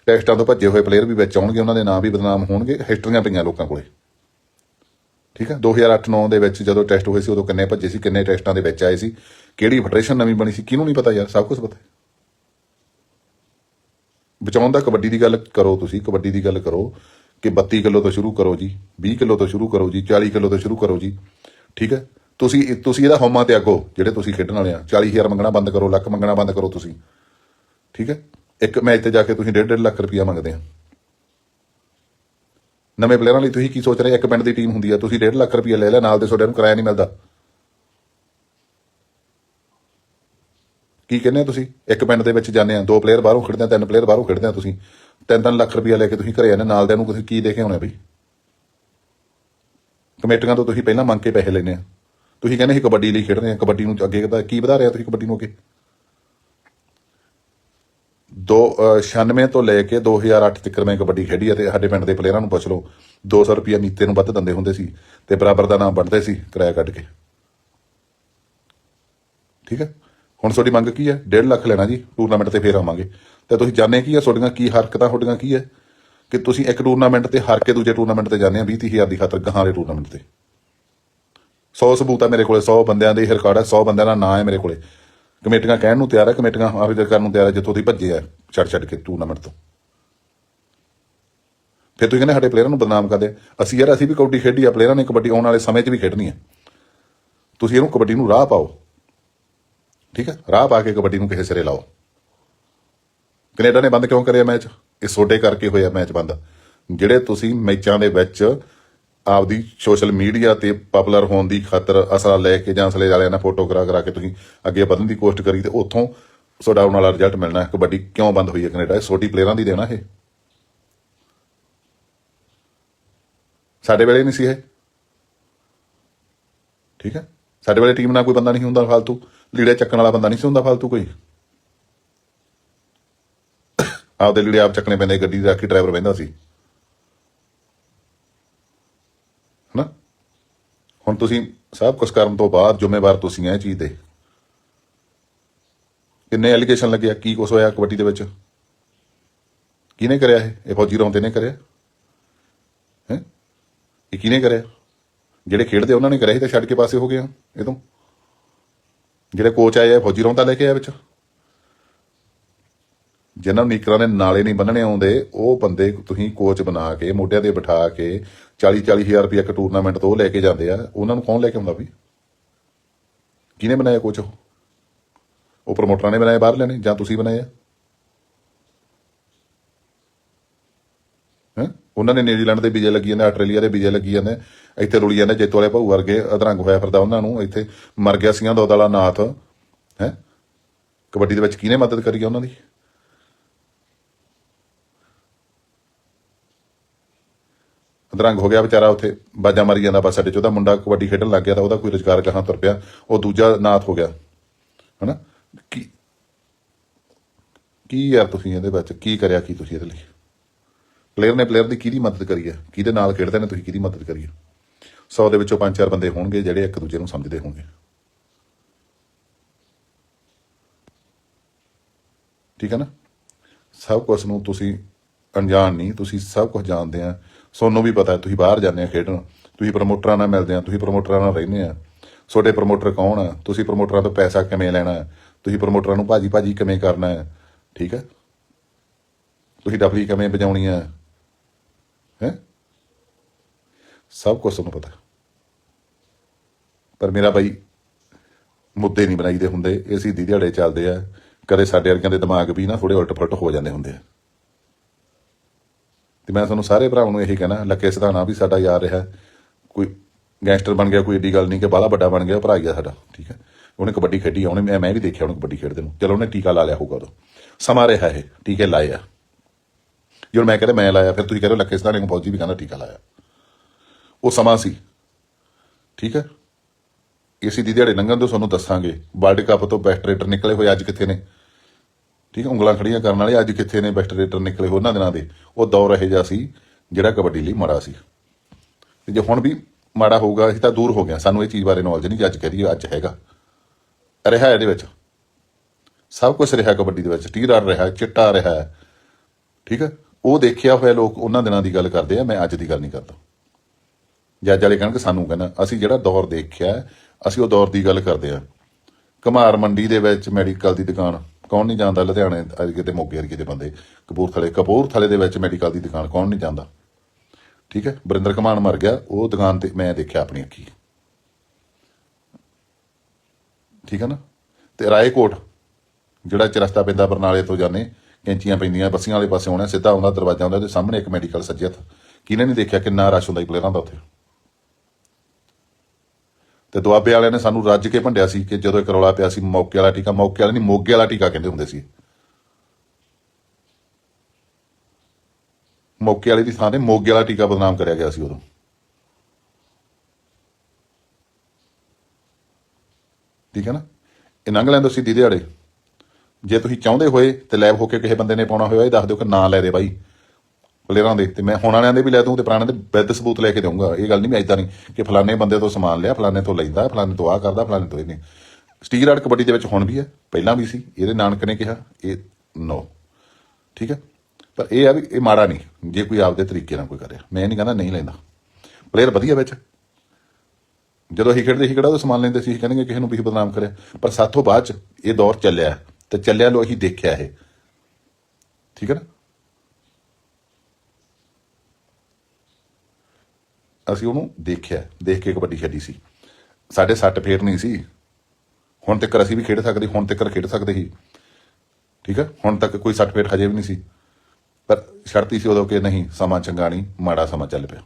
ਟੈਸਟਾਂ ਤੋਂ ਭੱਜੇ ਹੋਏ ਪਲੇਅਰ ਵੀ ਵਿੱਚ ਆਉਣਗੇ, ਉਹਨਾਂ ਦੇ ਨਾਂ ਵੀ ਬਦਨਾਮ ਹੋਣਗੇ ਹਿਸਟਰੀਆਂ ਪਈਆਂ ਲੋਕਾਂ ਕੋਲੇ। ਠੀਕ ਹੈ 2008-9 ਦੇ ਵਿੱਚ ਜਦੋਂ ਟੈਸਟ ਹੋਏ ਸੀ, ਉਦੋਂ ਕਿੰਨੇ ਭੱਜੇ ਸੀ, ਕਿੰਨੇ ਟੈਸਟਾਂ ਦੇ ਵਿੱਚ ਆਏ ਸੀ, ਕਿਹੜੀ ਫੈਡਰੇਸ਼ਨ ਨਵੀਂ ਬਣੀ ਸੀ, ਕਿਹਨੂੰ ਨਹੀਂ ਪਤਾ ਯਾਰ, ਸਭ ਕੁਝ ਪਤਾ। ਬਚਾਉਣ ਦਾ ਕਬੱਡੀ ਦੀ ਗੱਲ ਕਰੋ ਤੁਸੀਂ, ਕਬੱਡੀ ਦੀ ਗੱਲ ਕਰੋ ਕਿ 32 ਕਿਲੋ ਤੋਂ ਸ਼ੁਰੂ ਕਰੋ ਜੀ 20 ਕਿਲੋ ਤੋਂ ਸ਼ੁਰੂ ਕਰੋ ਜੀ 40 ਕਿਲੋ ਤੋਂ ਸ਼ੁਰੂ ਕਰੋ ਜੀ, ਠੀਕ ਹੈ ਤੁਸੀਂ ਤੁਸੀਂ ਇਹਦਾ ਹੌਮਾ ਤੇ ਅੱਗੋ ਜਿਹੜੇ ਤੁਸੀਂ ਖੇਡਣ ਵਾਲੇ ਆ 40000 ਮੰਗਣਾ ਬੰਦ ਕਰੋ, ਲੱਖ ਮੰਗਣਾ ਬੰਦ ਕਰੋ ਤੁਸੀਂ, ਠੀਕ ਹੈ ਇੱਕ ਮੈਚ ਤੇ ਜਾ ਕੇ ਤੁਸੀਂ 1.5 ਲੱਖ ਰੁਪਇਆ ਮੰਗਦੇ ਆ ਨਵੇਂ ਪਲੇਅਰਾਂ ਲਈ ਤੁਸੀਂ ਕੀ ਸੋਚ ਰਹੇ ਇੱਕ ਪਿੰਡ ਦੀ ਟੀਮ ਹੁੰਦੀ ਆ, ਤੁਸੀਂ 1.5 ਲੱਖ ਰੁਪਇਆ ਲੈ ਲਿਆ, ਨਾਲ ਦੇ ਤੁਹਾਡੇ ਨੂੰ ਕਿਰਾਇਆ ਨਹੀਂ ਮਿਲਦਾ। ਕੀ ਕਹਿੰਦੇ ਆ ਤੁਸੀਂ? ਇੱਕ ਪਿੰਡ ਦੇ ਵਿੱਚ ਜਾਂਦੇ ਆ, ਦੋ ਪਲੇਅਰ ਬਾਹਰੋਂ ਖੇਡਦੇ ਆ, ਤਿੰਨ ਪਲੇਅਰ ਬਾਹਰੋਂ ਖੇਡਦੇ ਆ ਤੁਸੀਂ। ਤਿੰਨ ਤਿੰਨ ਲੱਖ ਰੁਪਇਆ ਲੈ ਕੇ ਤੁਸੀਂ ਘਰੇ ਆਨੇ ਨਾਲ ਦੇ ਨੂੰ ਤੁਸੀਂ ਕੀ ਦੇ ਕੇ ਆਉਣੇ ਬਈ? ਕਮੇਟੀਆਂ ਤੋਂ ਤੁਸੀਂ ਪਹਿਲਾਂ ਮੰਗ ਕੇ ਪੈਸੇ ਲੈਨੇ ਆ। ਤੁਸੀਂ ਕਹਿੰਦੇ ਸੀ ਕਬੱਡੀ ਲਈ ਖੇਡ ਰਹੇ ਆ, ਕਬੱਡੀ ਨੂੰ ਅੱਗੇ ਕੀ ਵਧਾ ਰਿਹਾ ਤੁਸੀਂ ਕਬੱਡੀ ਨੂੰ ਅੱਗੇ? 96 ਤੋਂ ਲੈ ਕੇ 2008 ਤੱਕ ਮੈਂ ਕਬੱਡੀ ਖੇਡੀ ਆ ਤੇ ਸਾਡੇ ਪਿੰਡ ਦੇ ਪਲੇਅਰਾਂ ਨੂੰ ਪੁੱਛ ਲਓ। 200 ਰੁਪਿਆ ਮੀਤੇ ਨੂੰ ਵੱਧ ਦਿੰਦੇ ਹੁੰਦੇ ਸੀ ਤੇ ਬਰਾਬਰ ਦਾ ਨਾਮ ਬਣਦੇ ਸੀ ਕਿਰਾਇਆ ਕੱਢ ਕੇ। ਠੀਕ ਹੈ? ਹੁਣ ਤੁਹਾਡੀ ਮੰਗ ਕੀ ਹੈ? 1.5 ਲੱਖ ਲੈਣਾ ਜੀ, ਟੂਰਨਾਮੈਂਟ ਤੇ ਫੇਰ ਆਵਾਂਗੇ। ਤੇ ਤੁਸੀਂ ਜਾਣਦੇ ਕੀ ਹੈ ਤੁਹਾਡੀਆਂ ਕੀ ਹਰਕਤਾਂ, ਤੁਹਾਡੀਆਂ ਕੀ ਹੈ? ਕਿ ਤੁਸੀਂ ਇੱਕ ਟੂਰਨਾਮੈਂਟ ਤੇ ਹਾਰ ਕੇ ਦੂਜੇ ਟੂਰਨਾਮੈਂਟ ਤੇ ਜਾਂਦੇ ਆ 20 ਹਜ਼ਾਰ ਦੀ ਖਾਤਰ ਗਾਹਾਂ ਵਾਲੇ ਟੂਰਨਾਮੈਂਟ ਤੇ। 100 ਸਬੂਤ ਆ ਮੇਰੇ ਕੋਲੇ 100 ਬੰਦਿਆਂ ਦੇ ਰਿਕਾਰਡ ਹੈ 100 ਬੰਦਿਆਂ ਦਾ ਨਾਂ ਹੈ ਮੇਰੇ ਕੋਲੇ। ਕਮੇਟੀਆਂ ਕਹਿਣ ਨੂੰ ਤਿਆਰ ਹੈ ਕਮੇਟੀਆਂ ਆਵੇਦਨ ਕਰਨ ਨੂੰ ਤਿਆਰ ਹੈ ਜਿੱਥੋਂ ਦੀ ਭੱਜੇ ਆ, ਛੱਡ ਛੱਡ ਕੇ ਟੂਰਨਾਮੈਂਟ ਤੋਂ। ਫਿਰ ਤੁਸੀਂ ਕਹਿੰਦੇ ਸਾਡੇ ਪਲੇਅਰਾਂ ਨੂੰ ਬਦਨਾਮ ਕਰਦੇ ਅਸੀਂ ਯਾਰ, ਅਸੀਂ ਵੀ ਕਬੱਡੀ ਖੇਡੀ ਆ ਪਲੇਅਰਾਂ ਨੇ ਕਬੱਡੀ ਆਉਣ ਵਾਲੇ ਸਮੇਂ 'ਚ ਵੀ ਖੇਡਣੀ ਹੈ ਤੁਸੀਂ ਇਹਨੂੰ ਕਬੱਡੀ ਨੂੰ ਰਾਹ ਪਾਓ। ਠੀਕ ਹੈ ਰਾਹ ਪਾ ਕੇ ਕਬੱਡੀ ਨੂੰ ਕਿਸੇ ਸਿਰੇ ਲਾਓ। ਕੈਨੇਡਾ ਨੇ ਬੰਦ ਕਿਉਂ ਕਰਿਆ ਮੈਚ? ਇਹ ਸੋਡੇ ਕਰਕੇ ਹੋਇਆ ਮੈਚ ਬੰਦ। ਜਿਹੜੇ ਤੁਸੀਂ ਮੈਚਾਂ ਦੇ ਵਿੱਚ ਆਪਦੀ ਸੋਸ਼ਲ ਮੀਡੀਆ ਤੇ ਪਪੂਲਰ ਹੋਣ ਦੀ ਖਾਤਰ ਅਸਲਾ ਲੈ ਕੇ ਜਾਂ ਅਸਲੇ ਵਾਲਿਆਂ ਨਾਲ ਫੋਟੋ ਕਰਾ ਕਰਾ ਕੇ ਤੁਸੀਂ ਅੱਗੇ ਵਧਣ ਦੀ ਕੋਸ਼ਿਸ਼ ਕਰੀ ਤੇ ਉੱਥੋਂ ਤੁਹਾਡਾ ਉਹਨਾਂ ਵਾਲਾ ਰਿਜ਼ਲਟ ਮਿਲਣਾ ਕਬੱਡੀ ਕਿਉਂ ਬੰਦ ਹੋਈ ਹੈ ਕੈਨੇਡਾ? ਇਹ ਛੋਟੀ ਪਲੇਅਰਾਂ ਦੀ ਦੇਣਾ ਇਹ। ਸਾਡੇ ਵੇਲੇ ਨਹੀਂ ਸੀ ਇਹ। ਠੀਕ ਹੈ? ਸਾਡੇ ਵੇਲੇ ਟੀਮ ਨਾਲ ਕੋਈ ਬੰਦਾ ਨਹੀਂ ਹੁੰਦਾ ਫालतू ਲੀੜੇ ਚੱਕਣ ਵਾਲਾ ਬੰਦਾ ਨਹੀਂ ਸੀ ਹੁੰਦਾ ਫालतू ਕੋਈ। ਆਪਦੇ ਲੀੜੇ ਆਪ ਚੱਕਣੇ ਪੈਂਦੇ, ਗੱਡੀ ਦਾ ਕਿ ਡਰਾਈਵਰ ਬੈਂਦਾ ਸੀ। ਹੁਣ ਤੁਸੀਂ ਸਭ ਕੁਝ ਕਰਨ ਤੋਂ ਬਾਅਦ ਜ਼ਿੰਮੇਵਾਰ ਤੁਸੀਂ ਇਹ ਚੀਜ਼ ਦੇ। ਕਿੰਨੇ ਐਲੀਗੇਸ਼ਨ ਲੱਗਿਆ ਕੀ ਕੁਛ ਹੋਇਆ ਕਬੱਡੀ ਦੇ ਵਿੱਚ? ਕਿਹਨੇ ਕਰਿਆ ਇਹ? ਇਹ ਫੌਜੀ ਰੌਂਤੇ ਨੇ ਕਰਿਆ? ਹੈ? ਇਹ ਕਿਹਨੇ ਕਰਿਆ? ਜਿਹੜੇ ਖੇਡਦੇ ਉਹਨਾਂ ਨੇ ਕਰਿਆ ਸੀ ਤਾਂ ਛੱਡ ਕੇ ਪਾਸੇ ਹੋ ਗਏ ਇਹ ਤੋਂ। ਜਿਹੜੇ ਕੋਚ ਆਏ ਆ ਫੌਜੀ ਰੌਂਤਾ ਲੈ ਕੇ ਆਇਆ ਵਿੱਚ। ਜਿਨ੍ਹਾਂ ਨੂੰ ਨੀਕਰਾਂ ਦੇ ਨਾਲੇ ਨਹੀਂ ਬੰਨਣੇ ਆਉਂਦੇ, ਉਹ ਬੰਦੇ ਤੁਸੀਂ ਕੋਚ ਬਣਾ ਕੇ, ਮੋਢਿਆਂ ਤੇ ਬਿਠਾ ਕੇ 40 40 ਹਜ਼ਾਰ ਰੁਪਏ ਇੱਕ ਟੂਰਨਾਮੈਂਟ ਤੋਂ ਉਹ ਲੈ ਕੇ ਜਾਂਦੇ ਆ। ਉਹਨਾਂ ਨੂੰ ਕੌਣ ਲੈ ਕੇ ਆਉਂਦਾ ਵੀ? ਕਿਹਨੇ ਬਣਾਇਆ ਕੋਚ ਉਹ? ਉਹ ਪ੍ਰਮੋਟਰਾਂ ਨੇ ਬਣਾਏ, ਬਾਹਰ ਲੈਣੇ, ਜਾਂ ਤੁਸੀਂ ਬਣਾਏ ਆ? ਹੈਂ? ਉਹਨਾਂ ਨੇ ਨਿਊਜ਼ੀਲੈਂਡ ਦੇ ਵੀਜ਼ੇ ਲੱਗੀ ਜਾਂਦੇ, ਆਸਟ੍ਰੇਲੀਆ ਦੇ ਵੀਜ਼ੇ ਲੱਗੀ ਜਾਂਦੇ, ਇੱਥੇ ਰੁਲੀ ਜਾਂਦੇ, ਜੇਤੂ ਵਾਲੇ ਭਾਊ ਵਰਗੇ ਅਧਰੰਗ ਹੋਇਆ ਫਿਰਦਾ ਉਹਨਾਂ ਨੂੰ, ਇੱਥੇ ਮਰ ਗਿਆ ਸਿੰਘਾਂ ਦਾ ਨਾਥ, ਹੈ? ਕਬੱਡੀ ਦੇ ਵਿੱਚ ਕਿਹਨੇ ਮਦਦ ਕਰੀ ਆ ਉਹਨਾਂ ਦੀ? ਅਧਰੰਗ ਹੋ ਗਿਆ ਵਿਚਾਰਾ ਉੱਥੇ, ਬਾਜਾ ਮਾਰੀ ਜਾਂਦਾ ਬਸ ਸਾਡੇ ਚ, ਉਹਦਾ ਮੁੰਡਾ ਕਬੱਡੀ ਖੇਡਣ ਲੱਗ ਗਿਆ ਤਾਂ ਉਹਦਾ ਕੋਈ ਰੁਜ਼ਗਾਰ ਕਹਾਂ ਤੁਰ ਪਿਆ, ਉਹ ਦੂਜਾ ਨਾਥ ਹੋ ਗਿਆ। ਹਨਾ? ਕੀ ਕੀ ਯਾਰ ਤੁਸੀਂ ਇਹਦੇ ਵਿੱਚ, ਕੀ ਕਰਿਆ, ਕੀ ਤੁਸੀਂ ਇਹਦੇ ਲਈ? ਪਲੇਅਰ ਨੇ ਪਲੇਅਰ ਦੀ ਕਿਹਦੀ ਮਦਦ ਕਰੀ ਹੈ ਕਿਹਦੇ ਨਾਲ ਖੇਡਦੇ ਨੇ, ਤੁਸੀਂ ਕਿਹਦੀ ਮਦਦ ਕਰੀ ਹੈ 100 ਦੇ ਵਿੱਚੋਂ ਪੰਜ ਚਾਰ ਬੰਦੇ ਹੋਣਗੇ, ਜਿਹੜੇ ਇੱਕ ਦੂਜੇ ਨੂੰ ਸਮਝਦੇ ਹੋਣਗੇ। ਠੀਕ ਹੈ ਨਾ? ਸਭ ਕੁਝ ਨੂੰ ਤੁਸੀਂ ਅਣਜਾਣ ਨਹੀਂ, ਤੁਸੀਂ ਸਭ ਕੁਝ ਜਾਣਦੇ ਆ। ਸੋਨੂੰ ਵੀ ਪਤਾ, ਤੁਸੀਂ ਬਾਹਰ ਜਾਂਦੇ ਆ ਖੇਡਣ, ਤੁਸੀਂ ਪ੍ਰਮੋਟਰਾਂ ਨਾਲ ਮਿਲਦੇ ਆ ਤੁਸੀਂ ਪ੍ਰਮੋਟਰਾਂ ਨਾਲ ਰਹਿੰਦੇ ਆ ਤੁਹਾਡੇ ਪ੍ਰਮੋਟਰ ਕੌਣ ਆ? ਤੁਸੀਂ ਪ੍ਰਮੋਟਰਾਂ ਤੋਂ ਪੈਸਾ ਕਿਵੇਂ ਲੈਣਾ ਹੈ? ਤੁਸੀਂ ਪ੍ਰਮੋਟਰਾਂ ਨੂੰ ਭਾਜੀ ਭਾਜੀ ਕਿਵੇਂ ਕਰਨਾ ਹੈ? ਠੀਕ ਹੈ? ਤੁਸੀਂ ਡਬਲੀ ਕਿਵੇਂ ਵਜਾਉਣੀ ਹੈ? ਹੈ? ਸਭ ਕੁਝ ਤੁਹਾਨੂੰ ਪਤਾ। ਪਰ ਮੇਰਾ ਬਾਈ ਮੁੱਦੇ ਨਹੀਂ ਬਣਾਈਦੇ ਹੁੰਦੇ ਇਹ ਸਿੱਧੀ ਦਿਹਾੜੇ ਚੱਲਦੇ ਆ। ਕਦੇ ਸਾਡੇ ਵਰਗਿਆਂ ਦੇ ਦਿਮਾਗ ਵੀ ਨਾ ਥੋੜੇ ਉਲਟ ਫੁਲਟ ਹੋ ਜਾਂਦੇ ਹੁੰਦੇ ਆ। ਤੇ ਮੈਂ ਤੁਹਾਨੂੰ ਸਾਰੇ ਭਰਾਵਾਂ ਨੂੰ ਇਹੀ ਕਹਿਣਾ ਲੱਕੇ ਸਿਧਾਣਾ ਵੀ ਸਾਡਾ ਯਾਰ ਰਿਹਾ। ਕੋਈ ਗੈਂਗਸਟਰ ਬਣ ਗਿਆ ਕੋਈ ਏਡੀ ਗੱਲ ਨਹੀਂ ਕਿ ਬਾਲਾ ਵੱਡਾ ਬਣ ਗਿਆ ਭਰਾ ਹੀ ਆ ਸਾਡਾ ਠੀਕ ਹੈ। ਉਹਨੇ ਕਬੱਡੀ ਖੇਡੀ ਆ, ਉਹਨੇ ਮੈਂ ਮੈਂ ਵੀ ਦੇਖਿਆ ਉਹਨੂੰ ਕਬੱਡੀ ਖੇਡਦੇ ਨੂੰ। ਚਲੋ ਉਹਨੇ ਟੀਕਾ ਲਾ ਲਿਆ ਹੋਊਗਾ ਉਦੋਂ। ਸਮਾਂ ਰਿਹਾ ਇਹ ਟੀਕੇ ਲਾਏ ਆ। ਜਦੋਂ ਮੈਂ ਕਹਿੰਦਾ ਮੈਂ ਲਾਇਆ ਫਿਰ ਤੁਸੀਂ ਕਹਿੰਦੇ ਹੋ ਲੱਕੇ ਸਿਧਾਣੇ ਨੂੰ ਫੌਜੀ ਵੀ ਕਹਿੰਦਾ ਟੀਕਾ ਲਾਇਆ। ਉਹ ਸਮਾਂ ਸੀ ਠੀਕ ਹੈ। ਇਸੇ ਦੀ ਦਿਹਾੜੇ ਲੰਘਣ ਤੋਂ ਤੁਹਾਨੂੰ ਦੱਸਾਂਗੇ। ਵਰਲਡ ਕੱਪ ਤੋਂ ਬੈਸਟ ਰੇਟਰ ਨਿਕਲੇ ਹੋਏ ਅੱਜ ਕਿੱਥੇ ਨੇ? ਠੀਕ ਉਂਗਲਾਂ ਖੜੀਆਂ ਕਰਨ ਵਾਲੇ, ਅੱਜ ਕਿੱਥੇ ਨੇ ਬੈਸਟ ਰੇਟਰ ਨਿਕਲੇ ਉਹਨਾਂ ਦਿਨਾਂ ਦੇ। ਉਹ ਦੌਰ ਇਹ ਜਿਹਾ ਸੀ, ਜਿਹੜਾ ਕਬੱਡੀ ਲਈ ਮਾੜਾ ਸੀ। ਤੇ ਜੇ ਹੁਣ ਵੀ ਮਾੜਾ ਹੋਊਗਾ ਅਸੀਂ ਤਾਂ ਦੂਰ ਹੋ ਗਿਆ। ਸਾਨੂੰ ਇਹ ਚੀਜ਼ ਬਾਰੇ ਨੌਲੇਜ ਨਹੀਂ ਜੇ ਅੱਜ ਕਹਦੀ ਅੱਜ ਹੈਗਾ। ਰਿਹਾ ਇਹਦੇ ਵਿੱਚ। ਸਭ ਕੁਝ ਰਿਹਾ ਕਬੱਡੀ ਦੇ ਵਿੱਚ। ਟੀਰ ਰਿਹਾ, ਚਿੱਟਾ ਰਿਹਾ। ਠੀਕ ਹੈ? ਉਹ ਦੇਖਿਆ ਹੋਇਆ ਲੋਕ ਉਹਨਾਂ ਦਿਨਾਂ ਦੀ ਗੱਲ ਕਰਦੇ ਆ, ਮੈਂ ਅੱਜ ਦੀ ਗੱਲ ਨਹੀਂ ਕਰਦਾ। ਜੱਜ ਵਾਲੇ ਕਹਿਣ ਕਹਿਣਗੇ, ਸਾਨੂੰ ਕਹਿੰਦਾ ਅਸੀਂ ਜਿਹੜਾ ਦੌਰ ਦੇਖਿਆ, ਅਸੀਂ ਉਹ ਦੌਰ ਦੀ ਗੱਲ ਕਰਦੇ ਆ। ਕੁਮਾਰ ਮੰਡੀ ਦੇ ਵਿੱਚ ਮੈਡੀਕਲ ਦੀ ਦੁਕਾਨ। ਕੌਣ ਨਹੀਂ ਜਾਣਦਾ ਲੁਧਿਆਣੇ ਅਰਗੇ ਤੇ ਮੋਗੇ ਅਰਗੇ ਦੇ ਬੰਦੇ, ਕਪੂਰਥਲੇ ਕਪੂਰਥਲੇ ਦੇ ਵਿੱਚ ਮੈਡੀਕਲ ਦੀ ਦੁਕਾਨ ਕੌਣ ਨਹੀਂ ਜਾਣਦਾ? ਠੀਕ ਹੈ ਬਰਿੰਦਰ ਕਮਾਨ ਮਰ ਗਿਆ, ਉਹ ਦੁਕਾਨ ਤੇ ਮੈਂ ਦੇਖਿਆ ਆਪਣੀ ਅੱਖੀ। ਠੀਕ ਹੈ ਨਾ? ਤੇ ਰਾਏਕੋਟ, ਜਿਹੜਾ ਚਰਸਤਾ ਪੈਂਦਾ ਬਰਨਾਲੇ ਤੋਂ ਜਾਣੇ ਕੈਂਚੀਆਂ ਪੈਂਦੀਆਂ, ਬੱਸੀਆਂ ਵਾਲੇ ਪਾਸੇ ਆਉਣਾ, ਸਿੱਧਾ ਆਉਂਦਾ, ਦਰਵਾਜ਼ਾ ਆਉਂਦਾ ਤੇ ਸਾਹਮਣੇ ਇੱਕ ਮੈਡੀਕਲ ਸੱਜੇ ਹੱਥ ਕਿਹਨੇ ਨਹੀਂ ਦੇਖਿਆ ਕਿੰਨਾ ਰਸ਼ ਹੁੰਦਾ ਹੀ ਪਲੇਅਰਾਂ ਦਾ ਉੱਥੇ? ਤੇ ਦੁਆਬੇ ਵਾਲਿਆਂ ਨੇ ਸਾਨੂੰ ਰੱਜ ਕੇ ਭੰਡਿਆ ਸੀ ਕਿ ਜਦੋਂ ਇੱਕ ਰੌਲਾ ਪਿਆ ਸੀ ਮੌਕੇ ਵਾਲਾ ਟੀਕਾ, ਮੌਕੇ ਵਾਲਾ ਨਹੀਂ, ਮੋਗੇ ਵਾਲਾ ਟੀਕਾ ਕਹਿੰਦੇ ਹੁੰਦੇ ਸੀ। ਮੌਕੇ ਵਾਲੇ ਦੀ ਥਾਂ ਤੇ ਮੋਗੇ ਵਾਲਾ ਟੀਕਾ ਬਦਨਾਮ ਕਰਿਆ ਗਿਆ ਸੀ ਉਦੋਂ। ਠੀਕ ਹੈ ਨਾ? ਇਹ ਲੰਘ ਲੈਂਦੇ ਸੀ ਦੀਦੇ ਵਾਲੇ ਜੇ ਤੁਸੀਂ ਚਾਹੁੰਦੇ ਹੋਏ ਤੇ ਲੈਬ ਹੋ ਕੇ ਕਿਸੇ ਬੰਦੇ ਨੇ ਪਾਉਣਾ ਹੋਇਆ, ਇਹ ਦੱਸ ਦਿਓ ਕਿ ਨਾ ਲੈ ਦੇ ਬਾਈ। ਪਲੇਅਰਾਂ ਦੇ ਤੇ ਮੈਂ ਹੁਣ ਵਾਲਿਆਂ ਦੇ ਵੀ ਲੈ ਦੂੰ ਤੇ ਪੁਰਾਣਿਆਂ ਦੇ ਵਿਦ ਸਬੂਤ ਲੈ ਕੇ ਦਊਂਗਾ। ਇਹ ਗੱਲ ਨਹੀਂ ਮੈਂ ਇਦਾਂ ਨਹੀਂ ਕਿ ਫਲਾਣੇ ਬੰਦੇ ਤੋਂ ਸਮਾਨ ਲਿਆ, ਫਲਾਣੇ ਤੋਂ ਲੈਂਦਾ, ਫਲਾਣੇ ਤੋਂ ਆਹ ਕਰਦਾ, ਫਲਾਣੇ ਤੋਂ ਇਹ ਨਹੀਂ। ਸਟੀਲ ਆਰਟ ਕਬੱਡੀ ਦੇ ਵਿੱਚ ਹੁਣ ਵੀ ਹੈ, ਪਹਿਲਾਂ ਵੀ ਸੀ, ਇਹਦੇ ਨਾਨਕ ਨੇ ਕਿਹਾ, ਇਹ ਨੋ। ਠੀਕ ਹੈ? ਪਰ ਇਹ ਆ ਵੀ ਇਹ ਮਾੜਾ ਨਹੀਂ, ਜੇ ਕੋਈ ਆਪਦੇ ਤਰੀਕੇ ਨਾਲ ਕੋਈ ਕਰਿਆ ਮੈਂ ਨਹੀਂ ਕਹਿੰਦਾ ਨਹੀਂ ਲੈਂਦਾ। ਪਲੇਅਰ ਵਧੀਆ ਵਿੱਚ। ਜਦੋਂ ਅਸੀਂ ਖੇਡਦੇ ਸੀ ਕਿਹੜਾ ਉਹ ਸਮਾਨ ਲੈਂਦੇ ਸੀ, ਅਸੀਂ ਕਹਿੰਦੇ ਕਿਸੇ ਨੂੰ ਵੀ ਬਦਨਾਮ ਕਰਿਆ। ਪਰ ਸਾਥੋਂ ਬਾਅਦ ਚ ਇਹ ਦੌਰ ਚੱਲਿਆ ਤੇ ਚੱਲਿਆ ਲੋ ਅਸੀਂ ਦੇਖਿਆ ਇਹ। ਠੀਕ ਹੈ ਨਾ? ਅਸੀਂ ਉਹਨੂੰ ਦੇਖਿਆ, ਦੇਖ ਕੇ ਕਬੱਡੀ ਖੇਡੀ ਸੀ। ਸਾਡੇ ਸੱਟ ਫੇਰ ਨਹੀਂ ਸੀ। ਹੁਣ ਤੱਕ ਅਸੀਂ ਵੀ ਖੇਡ ਸਕਦੇ, ਹੁਣ ਤੱਕ ਖੇਡ ਸਕਦੇ ਸੀ। ਠੀਕ ਹੈ ਹੁਣ ਤੱਕ ਕੋਈ ਸੱਟ ਫੇਰ ਹਜੇ ਵੀ ਨਹੀਂ ਸੀ। ਪਰ ਸ਼ਰਤੀ ਸੀ ਉਦੋਂ ਕਿ ਨਹੀਂ, ਸਮਾਂ ਚੰਗਾ ਨਹੀਂ, ਮਾੜਾ ਸਮਾਂ ਚੱਲ ਪਿਆ।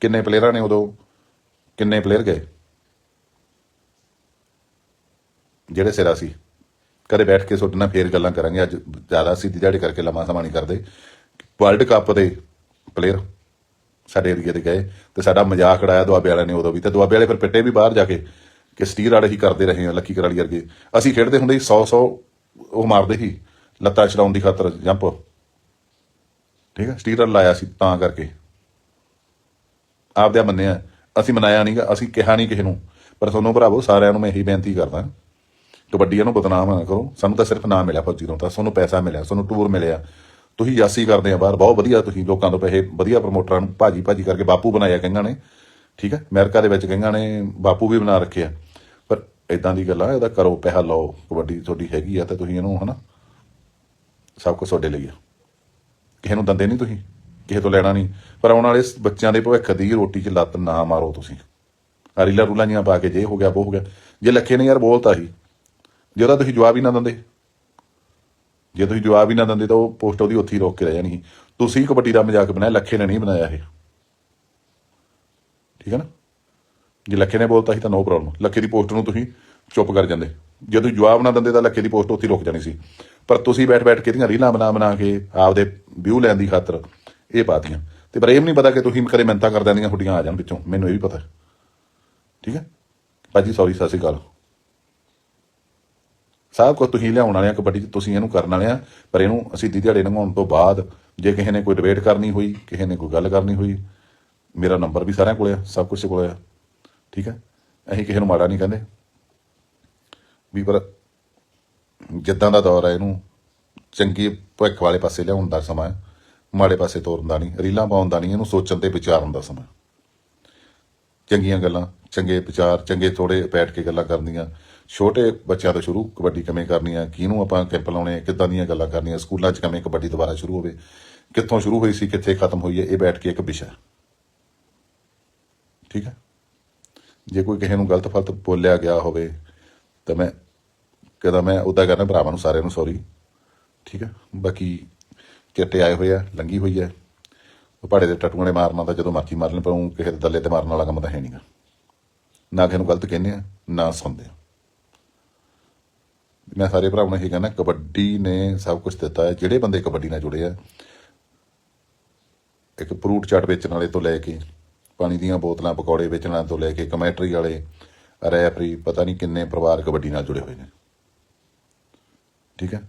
ਕਿੰਨੇ ਪਲੇਅਰਾਂ ਨੇ ਉਦੋਂ, ਕਿੰਨੇ ਪਲੇਅਰ ਗਏ? ਜਿਹੜੇ ਸਿਰਾ ਸੀ। ਕਦੇ ਬੈਠ ਕੇ ਤੁਹਾਡੇ ਨਾਲ ਫੇਰ ਗੱਲਾਂ ਕਰਾਂਗੇ। ਅੱਜ ਜ਼ਿਆਦਾ ਸਿੱਧੀ ਦਿਹਾੜੀ ਕਰਕੇ ਲੰਮਾ ਸਮਾਂ ਨਹੀਂ ਕਰਦੇ। ਵਰਲਡ ਕੱਪ ਦੇ ਪਲੇਅਰ ਸਾਡੇ ਏਰੀਏ ਦੇ ਗਏ ਤੇ ਸਾਡਾ ਮਜ਼ਾਕ ਉਡਾਇਆ ਦੁਆਬੇ ਵਾਲਿਆਂ ਨੇ ਉਦੋਂ ਵੀ। ਤੇ ਦੁਆਬੇ ਵਾਲੇ ਫਿਰ ਪਿੱਟੇ ਵੀ ਬਾਹਰ ਜਾ ਕੇ ਕਿ ਸਟੀਰ ਆੜ ਹੀ ਕਰਦੇ ਰਹੇ ਆ, ਲੱਕੀ ਕਰਾਲੀ ਵਰਗੇ। ਅਸੀਂ ਖੇਡਦੇ ਹੁੰਦੇ ਸੀ 100 100 ਉਹ ਮਾਰਦੇ ਸੀ, ਲੱਤਾਂ ਛਡਾਉਣ ਦੀ ਖਾਤਰ ਜੰਪ। ਠੀਕ ਹੈ ਸਟੀਰ ਲਾਇਆ ਸੀ ਤਾਂ ਕਰਕੇ। ਆਪਦਿਆ ਮੰਨਿਆ। ਅਸੀਂ ਮਨਾਇਆ ਨਹੀਂਗਾ ਅਸੀਂ ਕਿਹਾ ਨਹੀਂ ਕਿਸੇ ਨੂੰ। ਪਰ ਤੁਹਾਨੂੰ ਭਰਾਵੋ, ਸਾਰਿਆਂ ਨੂੰ ਮੈਂ ਇਹੀ ਬੇਨਤੀ ਕਰਦਾ। ਕਬੱਡੀਆਂ ਨੂੰ ਬਦਨਾਮ ਨਾ ਕਰੋ। ਸਾਨੂੰ ਤਾਂ ਸਿਰਫ ਨਾਮ ਮਿਲਿਆ ਫੌਜੀ ਤੋਂ ਤਾਂ ਤੁਹਾਨੂੰ ਪੈਸਾ ਮਿਲਿਆ, ਸਾਨੂੰ ਟੂਰ ਮਿਲਿਆ। ਤੁਸੀਂ ਯਾਸੀ ਕਰਦੇ ਆ ਬਾਹਰ, ਬਹੁਤ ਵਧੀਆ ਤੁਸੀਂ ਲੋਕਾਂ ਤੋਂ ਪੈਸੇ, ਵਧੀਆ ਪ੍ਰਮੋਟਰਾਂ ਨੂੰ ਭਾਜੀ ਭਾਜੀ ਕਰਕੇ ਬਾਪੂ ਬਣਾਇਆ ਕਈਆਂ ਨੇ। ਠੀਕ ਹੈ ਅਮਰੀਕਾ ਦੇ ਵਿੱਚ ਕਈਆਂ ਨੇ, ਬਾਪੂ ਵੀ ਬਣਾ ਰੱਖਿਆ। ਪਰ ਇਦਾਂ ਦੀ ਗੱਲਾਂ, ਇਹਦਾ ਕਰੋ, ਪੈਸਾ ਲਓ, ਕਬੱਡੀ ਤੁਹਾਡੀ ਹੈਗੀ ਆ ਤਾਂ ਤੁਸੀਂ ਇਹਨੂੰ ਹਨਾ, ਸਭ ਕੁਝ ਤੁਹਾਡੇ ਲਈ ਆ। ਕਿਸੇ ਨੂੰ ਦੰਦੇ ਨਹੀਂ ਤੁਸੀਂ, ਕਿਸੇ ਤੋਂ ਲੈਣਾ ਨਹੀਂ। ਪਰ ਆਉਣ ਵਾਲੇ ਬੱਚਿਆਂ ਦੇ ਭਵਿੱਖ ਦੀ ਰੋਟੀ 'ਚ ਲੱਤ ਨਾ ਮਾਰੋ ਤੁਸੀਂ। ਆ ਰੀਲਾ ਰੂਲਾਂ ਜੀਆਂ ਪਾ ਕੇ ਜੇ ਹੋ ਗਿਆ, ਉਹ ਹੋ ਗਿਆ। ਜੇ ਲੱਖੇ ਨੇ ਯਾਰ, ਬੋਲਤਾ ਸੀ। ਜੇ ਉਹਦਾ ਤੁਸੀਂ ਜਵਾਬ ਹੀ ਨਾ ਦਿੰਦੇ, ਜੇ ਤੁਸੀਂ ਜਵਾਬ ਹੀ ਨਾ ਦਿੰਦੇ ਤਾਂ ਉਹ ਪੋਸਟ ਉਹਦੀ ਉੱਥੇ ਹੀ ਰੋਕ ਕੇ ਰਹਿ ਜਾਣੀ ਸੀ। ਤੁਸੀਂ ਕਬੱਡੀ ਦਾ ਮਜ਼ਾਕ ਬਣਾਇਆ, ਲੱਖੇ ਨੇ ਨਹੀਂ ਬਣਾਇਆ ਇਹ। ਠੀਕ ਹੈ ਨਾ? ਜੇ ਲੱਖੇ ਨੇ ਬੋਲਤਾ ਸੀ ਤਾਂ ਨੋ ਪ੍ਰੋਬਲਮ ਲੱਖੇ ਦੀ ਪੋਸਟ ਨੂੰ ਤੁਸੀਂ ਚੁੱਪ ਕਰ ਜਾਂਦੇ। ਜੇ ਤੁਸੀਂ ਜਵਾਬ ਨਾ ਦਿੰਦੇ ਤਾਂ ਲੱਖੇ ਦੀ ਪੋਸਟ ਉੱਥੇ ਹੀ ਰੁਕ ਜਾਣੀ ਸੀ। ਪਰ ਤੁਸੀਂ ਬੈਠ ਬੈਠ ਕੇ ਇਹਦੀਆਂ ਰੀਲਾਂ ਬਣਾ ਬਣਾ ਕੇ ਆਪਦੇ ਵਿਊ ਲੈਣ ਦੀ ਖਾਤਰ ਇਹ ਪਾਤੀਆਂ ਤੇ ਪਰ ਇਹ ਵੀ ਨਹੀਂ ਪਤਾ ਕਿ ਤੁਸੀਂ ਕਦੇ ਮਿੰਤਾ ਕਰ ਦਿੰਦੀਆਂ ਤੁਹਾਡੀਆਂ ਆ ਜਾਣ ਵਿੱਚੋਂ। ਮੈਨੂੰ ਇਹ ਵੀ ਪਤਾ। ਠੀਕ ਹੈ? ਭਾਜੀ ਸੌਰੀ ਸਤਿ ਸ਼੍ਰੀ ਅਕਾਲ। ਸਭ ਕੁਝ ਤੁਸੀਂ ਲਿਆਉਣ ਵਾਲੇ ਕਬੱਡੀ 'ਚ ਤੁਸੀਂ ਇਹਨੂੰ ਕਰਨ ਵਾਲੇ ਪਰ ਇਹਨੂੰ ਅਸੀਂ ਦੀ ਦਿਹਾੜੇ ਲੰਘਾਉਣ ਤੋਂ ਬਾਅਦ ਜੇ ਕਿਸੇ ਨੇ ਕੋਈ ਡਿਬੇਟ ਕਰਨੀ ਹੋਈ, ਕਿਸੇ ਨੇ ਕੋਈ ਗੱਲ ਕਰਨੀ ਹੋਈ, ਮੇਰਾ ਨੰਬਰ ਵੀ ਸਾਰਿਆਂ ਕੋਲੇ ਆ, ਸਭ ਕੁਝ ਕੋਲੇ ਆ, ਠੀਕ ਹੈ ਅਸੀਂ ਕਿਸੇ ਨੂੰ ਮਾੜਾ ਨਹੀਂ ਕਹਿੰਦੇ। ਵੀ ਪਰ ਜਿੱਦਾਂ ਦਾ ਦੌਰ ਹੈ ਇਹਨੂੰ, ਚੰਗੀ ਭਵਿੱਖ ਵਾਲੇ ਪਾਸੇ ਲਿਆਉਣ ਦਾ ਸਮਾਂ ਹੈ, ਮਾੜੇ ਪਾਸੇ ਤੋਰਨ ਦਾ ਨਹੀਂ, ਰੀਲਾਂ ਪਾਉਣ ਦਾ ਨਹੀਂ, ਇਹਨੂੰ ਸੋਚਣ ਤੇ ਵਿਚਾਰਨ ਦਾ ਸਮਾਂ ਚੰਗੀਆਂ ਗੱਲਾਂ, ਚੰਗੇ ਵਿਚਾਰ, ਚੰਗੇ ਥੋੜੇ ਬੈਠ ਕੇ ਗੱਲਾਂ ਕਰਨੀਆਂ ਛੋਟੇ ਬੱਚਿਆਂ ਤੋਂ ਸ਼ੁਰੂ ਕਬੱਡੀ ਕਿਵੇਂ ਕਰਨੀ ਆ, ਕਿਹਨੂੰ ਆਪਾਂ ਕੈਂਪ ਲਾਉਣੇ ਆ, ਕਿੱਦਾਂ ਦੀਆਂ ਗੱਲਾਂ ਕਰਨੀਆਂ, ਸਕੂਲਾਂ 'ਚ ਕਿਵੇਂ ਕਬੱਡੀ ਦੁਬਾਰਾ ਸ਼ੁਰੂ ਹੋਵੇ, ਕਿੱਥੋਂ ਸ਼ੁਰੂ ਹੋਈ ਸੀ, ਕਿੱਥੇ ਖਤਮ ਹੋਈ ਹੈ, ਇਹ ਬੈਠ ਕੇ ਇੱਕ ਵਿਸ਼ਾ ਠੀਕ ਹੈ? ਜੇ ਕੋਈ ਕਿਸੇ ਨੂੰ ਗਲਤ ਫਲਤ ਬੋਲਿਆ ਗਿਆ ਹੋਵੇ, ਤਾਂ ਮੈਂ ਕਹਿੰਦਾ ਮੈਂ ਉਦਾਂ ਕਰਨਾ ਭਰਾਵਾਂ ਨੂੰ ਸਾਰਿਆਂ ਨੂੰ ਸੌਰੀ ਠੀਕ ਹੈ? ਬਾਕੀ ਚਿੱਟੇ ਆਏ ਹੋਏ ਆ, ਲੰਗੀ ਹੋਈ ਹੈ। ਉਹ ਪਹਾੜੇ ਦੇ ਟਟੂਆਂ ਨੇ ਮਾਰਨਾ ਤਾਂ ਜਦੋਂ ਮਰਜ਼ੀ ਮਾਰ ਲੈਣ ਪਰ ਉਹ ਕਿਸੇ ਦੇ ਦੱਲੇ ਤੇ ਮਾਰਨ ਵਾਲਾ ਕੰਮ ਤਾਂ ਹੈ ਨਹੀਂਗਾ ਨਾ ਕਿਸੇ ਨੂੰ ਗਲਤ ਕਹਿੰਦੇ ਆ, ਨਾ ਸੁਣਦੇ ਆ। ਮੈਂ ਸਾਰੇ ਭਰਾਵਾਂ ਨੂੰ ਇਹ ਕਹਿੰਦਾ, ਕਬੱਡੀ ਨੇ ਸਭ ਕੁਝ ਦਿੱਤਾ ਹੈ, ਜਿਹੜੇ ਬੰਦੇ ਕਬੱਡੀ ਨਾਲ ਜੁੜੇ ਆ, ਇੱਕ ਫਰੂਟ ਚਾਟ ਵੇਚਣ ਵਾਲੇ ਤੋਂ ਲੈ ਕੇ, ਪਾਣੀ ਦੀਆਂ ਬੋਤਲਾਂ ਪਕੌੜੇ ਵੇਚਣ ਵਾਲੇ ਤੋਂ ਲੈ ਕੇ, ਕਮੈਂਟਰੀ ਵਾਲੇ, ਰੈਫਰੀ, ਪਤਾ ਨਹੀਂ ਕਿੰਨੇ ਪਰਿਵਾਰ ਕਬੱਡੀ ਨਾਲ ਜੁੜੇ ਹੋਏ ਨੇ। ਠੀਕ ਹੈ?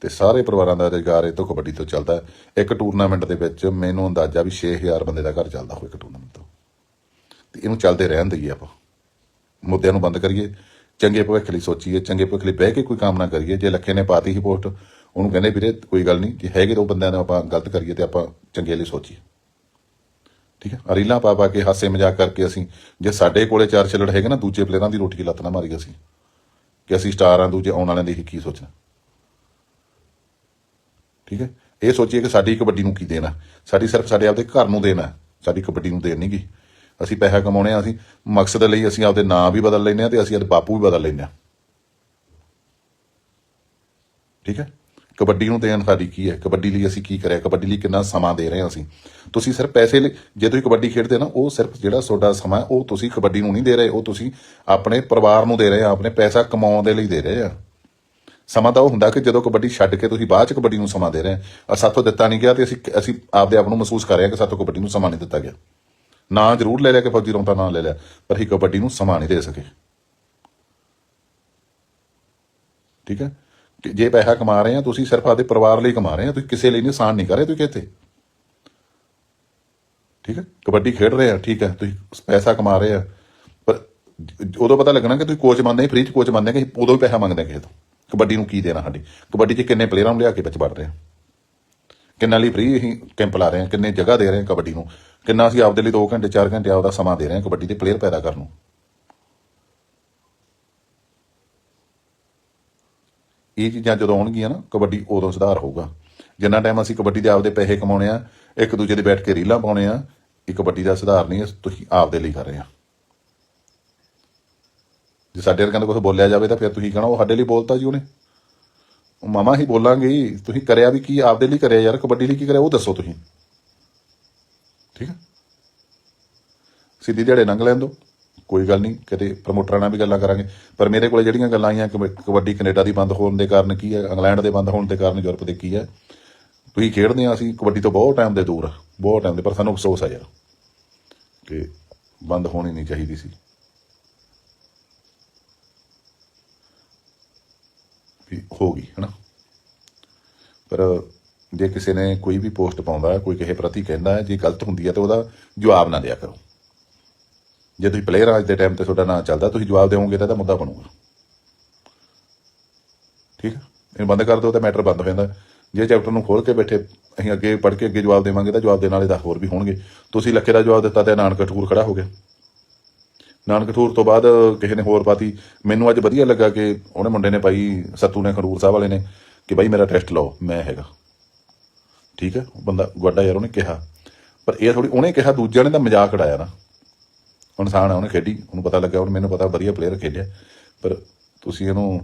ਤੇ ਸਾਰੇ ਪਰਿਵਾਰਾਂ ਦਾ ਰੁਜ਼ਗਾਰ ਇਹ ਤੋਂ ਕਬੱਡੀ ਤੋਂ ਚੱਲਦਾ ਇੱਕ ਟੂਰਨਾਮੈਂਟ ਦੇ ਵਿੱਚ ਮੈਨੂੰ ਅੰਦਾਜ਼ਾ ਵੀ 6000 ਬੰਦੇ ਦਾ ਘਰ ਚੱਲਦਾ ਹੋਵੇ ਇੱਕ ਟੂਰਨਾਮੈਂਟ ਤੋਂ। ਤੇ ਇਹਨੂੰ ਚੱਲਦੇ ਰਹਿਣ ਦਈਏ ਆਪਾਂ। ਮੁੱਦਿਆਂ ਨੂੰ ਬੰਦ ਕਰੀਏ। ਚੰਗੇ ਭਵਿੱਖ ਲਈ ਸੋਚੀਏ, ਚੰਗੇ ਭਵਿੱਖ ਲਈ ਬਹਿ ਕੇ ਕੋਈ ਕੰਮ ਨਾ ਕਰੀਏ। ਜੇ ਲੱਖੇ ਨੇ ਪਾਤੀ ਸੀ ਪੋਸਟ, ਉਹਨੂੰ ਕਹਿੰਦੇ ਵੀਰੇ ਕੋਈ ਗੱਲ ਨਹੀਂ, ਜੇ ਹੈਗੇ ਤਾਂ ਬੰਦਿਆਂ ਨੂੰ ਆਪਾਂ ਗਲਤ ਕਰੀਏ ਤੇ ਆਪਾਂ ਚੰਗੇ ਲਈ ਸੋਚੀਏ। ਠੀਕ ਹੈ? ਰੀਲਾਂ ਪਾ ਪਾ ਕੇ ਹਾਸੇ ਮਜ਼ਾਕ ਕਰਕੇ ਅਸੀਂ, ਜੇ ਸਾਡੇ ਕੋਲੇ ਚਾਰ ਛਿਲੜ ਹੈਗੇ ਨਾ, ਦੂਜੇ ਪਲੇਅਰਾਂ ਦੀ ਰੋਟੀ ਲੱਤ ਨਾ ਮਾਰੀ ਅਸੀਂ, ਕਿ ਅਸੀਂ ਸਟਾਰ ਆ ਦੂਜੇ ਆਉਣ ਵਾਲਿਆਂ ਦੀ ਕੀ ਸੋਚਣਾ। ਠੀਕ ਹੈ? ਇਹ ਸੋਚੀਏ ਕਿ ਸਾਡੀ ਕਬੱਡੀ ਨੂੰ ਕੀ ਦੇਣਾ? ਸਾਡੀ ਸਿਰਫ ਸਾਡੇ ਆਪਦੇ ਘਰ ਨੂੰ ਦੇਣਾ, ਸਾਡੀ ਕਬੱਡੀ ਨੂੰ ਦੇਣ ਨਹੀਂ ਗੀ। ਅਸੀਂ ਪੈਸਾ ਕਮਾਉਣੇ ਆ, ਅਸੀਂ ਮਕਸਦ ਲਈ ਅਸੀਂ ਆਪਦੇ ਨਾਂ ਵੀ ਬਦਲ ਲੈਂਦੇ ਆ ਤੇ ਅਸੀਂ ਆਪਦੇ ਬਾਪੂ ਵੀ ਬਦਲ ਲੈਂਦੇ ਆ। ਠੀਕ ਹੈ? ਕਬੱਡੀ ਨੂੰ ਦੇਣ ਸਾਡੀ ਕੀ ਹੈ? ਕਬੱਡੀ ਲਈ ਅਸੀਂ ਕੀ ਕਰਿਆ? ਕਬੱਡੀ ਲਈ ਕਿੰਨਾ ਸਮਾਂ ਦੇ ਰਹੇ ਹਾਂ ਅਸੀਂ? ਤੁਸੀਂ ਸਿਰਫ ਪੈਸੇ ਲਈ, ਜੇ ਤੁਸੀਂ ਕਬੱਡੀ ਖੇਡਦੇ ਨਾ, ਉਹ ਸਿਰਫ ਜਿਹੜਾ ਤੁਹਾਡਾ ਸਮਾਂ ਉਹ ਤੁਸੀਂ ਕਬੱਡੀ ਨੂੰ ਨਹੀਂ ਦੇ ਰਹੇ, ਉਹ ਤੁਸੀਂ ਆਪਣੇ ਪਰਿਵਾਰ ਨੂੰ ਦੇ ਰਹੇ ਆ, ਆਪਣੇ ਪੈਸਾ ਕਮਾਉਣ ਦੇ ਲਈ ਦੇ ਰਹੇ ਆ। ਸਮਾਂ ਤਾਂ ਉਹ ਹੁੰਦਾ ਕਿ ਜਦੋਂ ਕਬੱਡੀ ਛੱਡ ਕੇ ਤੁਸੀਂ ਬਾਅਦ ਚ ਕਬੱਡੀ ਨੂੰ ਸਮਾਂ ਦੇ ਰਹੇ ਆ। ਔਰ ਸਾਥੋਂ ਦਿੱਤਾ ਨਹੀਂ ਗਿਆ ਤੇ ਅਸੀਂ ਅਸੀਂ ਆਪਦੇ ਆਪ ਨੂੰ ਮਹਿਸੂਸ ਕਰ ਰਹੇ ਹਾਂ ਕਿ ਸਾਥੋਂ ਕਬੱਡੀ ਨੂੰ ਸਮਾਂ ਨਹੀਂ ਦਿੱਤਾ ਗਿਆ। ਨਾਂ ਜ਼ਰੂਰ ਲੈ ਲਿਆ ਕਿ ਫੌਜੀ ਰੌਂਤਾ ਨਾਂ ਲੈ ਲਿਆ, ਪਰ ਅਸੀਂ ਕਬੱਡੀ ਨੂੰ ਸਮਾਂ ਨਹੀਂ ਦੇ ਸਕੇ। ਠੀਕ ਹੈ? ਕਿ ਜੇ ਪੈਸਾ ਕਮਾ ਰਹੇ ਆ, ਤੁਸੀਂ ਸਿਰਫ ਆਪਦੇ ਪਰਿਵਾਰ ਲਈ ਕਮਾ ਰਹੇ ਆ, ਤੁਸੀਂ ਕਿਸੇ ਲਈ ਨਹੀਂ ਆਸਾਨ ਨਹੀਂ ਕਰ ਰਹੇ ਤੁਸੀਂ ਕਿਤੇ ਠੀਕ ਹੈ? ਕਬੱਡੀ ਖੇਡ ਰਹੇ ਆ, ਠੀਕ ਹੈ, ਤੁਸੀਂ ਪੈਸਾ ਕਮਾ ਰਹੇ ਆ, ਪਰ ਉਦੋਂ ਪਤਾ ਲੱਗਣਾ ਕਿ ਤੁਸੀਂ ਕੋਚ ਮੰਨਦੇ ਫ੍ਰੀ ਚ ਕੋਚ ਮੰਨਦੇ ਕਿ ਅਸੀਂ ਉਦੋਂ ਵੀ ਪੈਸਾ ਮੰਗਦੇ ਹਾਂ ਕਿਸੇ ਤੋਂ। ਕਬੱਡੀ ਨੂੰ ਕੀ ਦੇਣਾ ਸਾਡੀ? ਕਬੱਡੀ 'ਚ ਕਿੰਨੇ ਪਲੇਅਰਾਂ ਨੂੰ ਲਿਆ ਕੇ ਵਿੱਚ ਵੜ ਰਹੇ ਆ। ਕਿੰਨਾ ਲਈ ਫ੍ਰੀ ਅਸੀਂ ਕੈਂਪ ਲਾ ਰਹੇ ਹਾਂ ਕਿੰਨੇ ਜਗ੍ਹਾ ਦੇ ਰਹੇ ਹਾਂ ਕਬੱਡੀ ਨੂੰ। ਕਿੰਨਾ ਅਸੀਂ ਆਪਦੇ ਲਈ 2 ਘੰਟੇ 4 ਘੰਟੇ ਆਪਦਾ ਸਮਾਂ ਦੇ ਰਹੇ ਹਾਂ ਕਬੱਡੀ ਦੇ ਪਲੇਅਰ ਪੈਦਾ ਕਰਨ ਨੂੰ। ਇਹ ਚੀਜ਼ਾਂ ਜਦੋਂ ਆਉਣਗੀਆਂ ਨਾ, ਕਬੱਡੀ ਉਦੋਂ ਸੁਧਾਰ ਹੋਊਗਾ। ਜਿੰਨਾ ਟਾਈਮ ਅਸੀਂ ਕਬੱਡੀ ਦੇ ਆਪਦੇ ਪੈਸੇ ਕਮਾਉਣੇ ਆ, ਇੱਕ ਦੂਜੇ ਦੇ ਬੈਠ ਕੇ ਰੀਲਾਂ ਪਾਉਣੇ ਆ, ਇਹ ਕਬੱਡੀ ਦਾ ਸੁਧਾਰ ਨਹੀਂ ਤੁਸੀਂ ਆਪਦੇ ਲਈ ਕਰ ਰਹੇ ਆ। ਜੇ ਸਾਡੇ ਵਰਗਿਆਂ ਦਾ ਕੁਝ ਬੋਲਿਆ ਜਾਵੇ ਤਾਂ ਫਿਰ ਤੁਸੀਂ ਕਹਣਾ, ਉਹ ਸਾਡੇ ਲਈ ਬੋਲਤਾ ਜੀ ਉਹਨੇ। ਮਾਮਾ ਹੀ ਬੋਲਾਂਗੇ। ਤੁਸੀਂ ਕਰਿਆ ਵੀ ਕੀ, ਆਪਦੇ ਲਈ ਕਰਿਆ ਯਾਰ, ਕਬੱਡੀ ਲਈ ਕੀ ਕਰਿਆ, ਉਹ ਦੱਸੋ ਤੁਸੀਂ। ਠੀਕ ਹੈ? ਸਿੱਧੀ ਦਿਹਾੜੇ ਲੰਘ ਲੈਣ ਦਿਓ, ਕੋਈ ਗੱਲ ਨਹੀਂ ਕਦੇ ਪ੍ਰਮੋਟਰਾਂ ਨਾਲ ਵੀ ਗੱਲਾਂ ਕਰਾਂਗੇ। ਪਰ ਮੇਰੇ ਕੋਲੇ ਜਿਹੜੀਆਂ ਗੱਲਾਂ ਆਈਆਂ, ਕਬ- ਕਬੱਡੀ ਕੈਨੇਡਾ ਦੀ ਬੰਦ ਹੋਣ ਦੇ ਕਾਰਨ ਕੀ ਹੈ, ਇੰਗਲੈਂਡ ਦੇ ਬੰਦ ਹੋਣ ਦੇ ਕਾਰਨ ਯੂਰਪ ਦੇ ਕੀ ਹੈ, ਤੁਸੀਂ ਖੇਡਦੇ ਆ, ਅਸੀਂ ਕਬੱਡੀ ਤੋਂ ਬਹੁਤ ਟਾਈਮ ਦੇ ਦੂਰ ਆ, ਬਹੁਤ ਟਾਈਮ ਦੇ, ਪਰ ਸਾਨੂੰ ਅਫਸੋਸ ਆ ਯਾਰ ਕਿ ਬੰਦ ਹੋਣੀ ਨਹੀਂ ਚਾਹੀਦੀ ਸੀ। ਵੀ ਹੋ ਗਈ, ਹਨਾ? ਪਰ ਜੇ ਕਿਸੇ ਨੇ ਕੋਈ ਵੀ ਪੋਸਟ ਪਾਉਂਦਾ, ਕੋਈ ਕਿਸੇ ਪ੍ਰਤੀ ਕਹਿੰਦਾ ਜੇ ਗਲਤ ਹੁੰਦੀ ਹੈ ਤਾਂ ਉਹਦਾ ਜਵਾਬ ਨਾ ਦਿਆ ਕਰੋ। ਜੇ ਤੁਸੀਂ ਪਲੇਅਰ ਅੱਜ ਦੇ ਟਾਈਮ ਤੇ ਤੁਹਾਡਾ ਨਾਂ ਚੱਲਦਾ, ਤੁਸੀਂ ਜਵਾਬ ਦੇਵੋਗੇ ਤਾਂ ਇਹਦਾ ਮੁੱਦਾ ਬਣੂਗਾ। ਠੀਕ ਹੈ ਇਹ ਬੰਦ ਕਰ ਦਿਓ ਤਾਂ ਮੈਟਰ ਬੰਦ ਹੋ ਜਾਂਦਾ। ਜੇ ਚੈਪਟਰ ਨੂੰ ਖੋਲ ਕੇ ਬੈਠੇ, ਅਸੀਂ ਅੱਗੇ ਪੜ੍ਹ ਕੇ ਅੱਗੇ ਜਵਾਬ ਦੇਵਾਂਗੇ ਤਾਂ ਜਵਾਬ ਦੇਣ ਵਾਲੇ ਤਾਂ ਹੋਰ ਵੀ ਹੋਣਗੇ। ਤੁਸੀਂ ਲੱਖੇ ਦਾ ਜਵਾਬ ਦਿੱਤਾ ਤੇ ਨਾਨਕ ਠੂਰ ਖੜਾ ਹੋ ਗਿਆ। ਨਾਨਕ ਠੂਰ ਤੋਂ ਬਾਅਦ ਕਿਸੇ ਨੇ ਹੋਰ ਪਾਤੀ। ਮੈਨੂੰ ਅੱਜ ਵਧੀਆ ਲੱਗਾ ਕਿ ਉਹਨੇ ਮੁੰਡੇ ਨੇ ਭਾਈ ਸੱਤੂ ਨੇ, ਖਡੂਰ ਸਾਹਿਬ ਵਾਲੇ ਨੇ, ਕਿ ਬਾਈ ਮੇਰਾ ਟੈਸਟ ਲਓ, ਮੈਂ ਹੈਗਾ। ਠੀਕ ਹੈ, ਬੰਦਾ ਗਵਾਡਾ ਯਾਰ ਉਹਨੇ ਕਿਹਾ, ਪਰ ਇਹ ਥੋੜੀ ਉਹਨੇ ਕਿਹਾ, ਦੂਜਿਆਂ ਨੇ ਤਾਂ ਮਜ਼ਾਕ ਉਡਾਇਆ ਨਾ। ਇਨਸਾਨ ਆ ਉਹਨੇ ਖੇਡੀ, ਉਹਨੂੰ ਪਤਾ ਲੱਗਾ ਹੁਣ ਮੈਨੂੰ ਪਤਾ ਵਧੀਆ ਪਲੇਅਰ ਖੇਡਿਆ, ਪਰ ਤੁਸੀਂ ਇਹਨੂੰ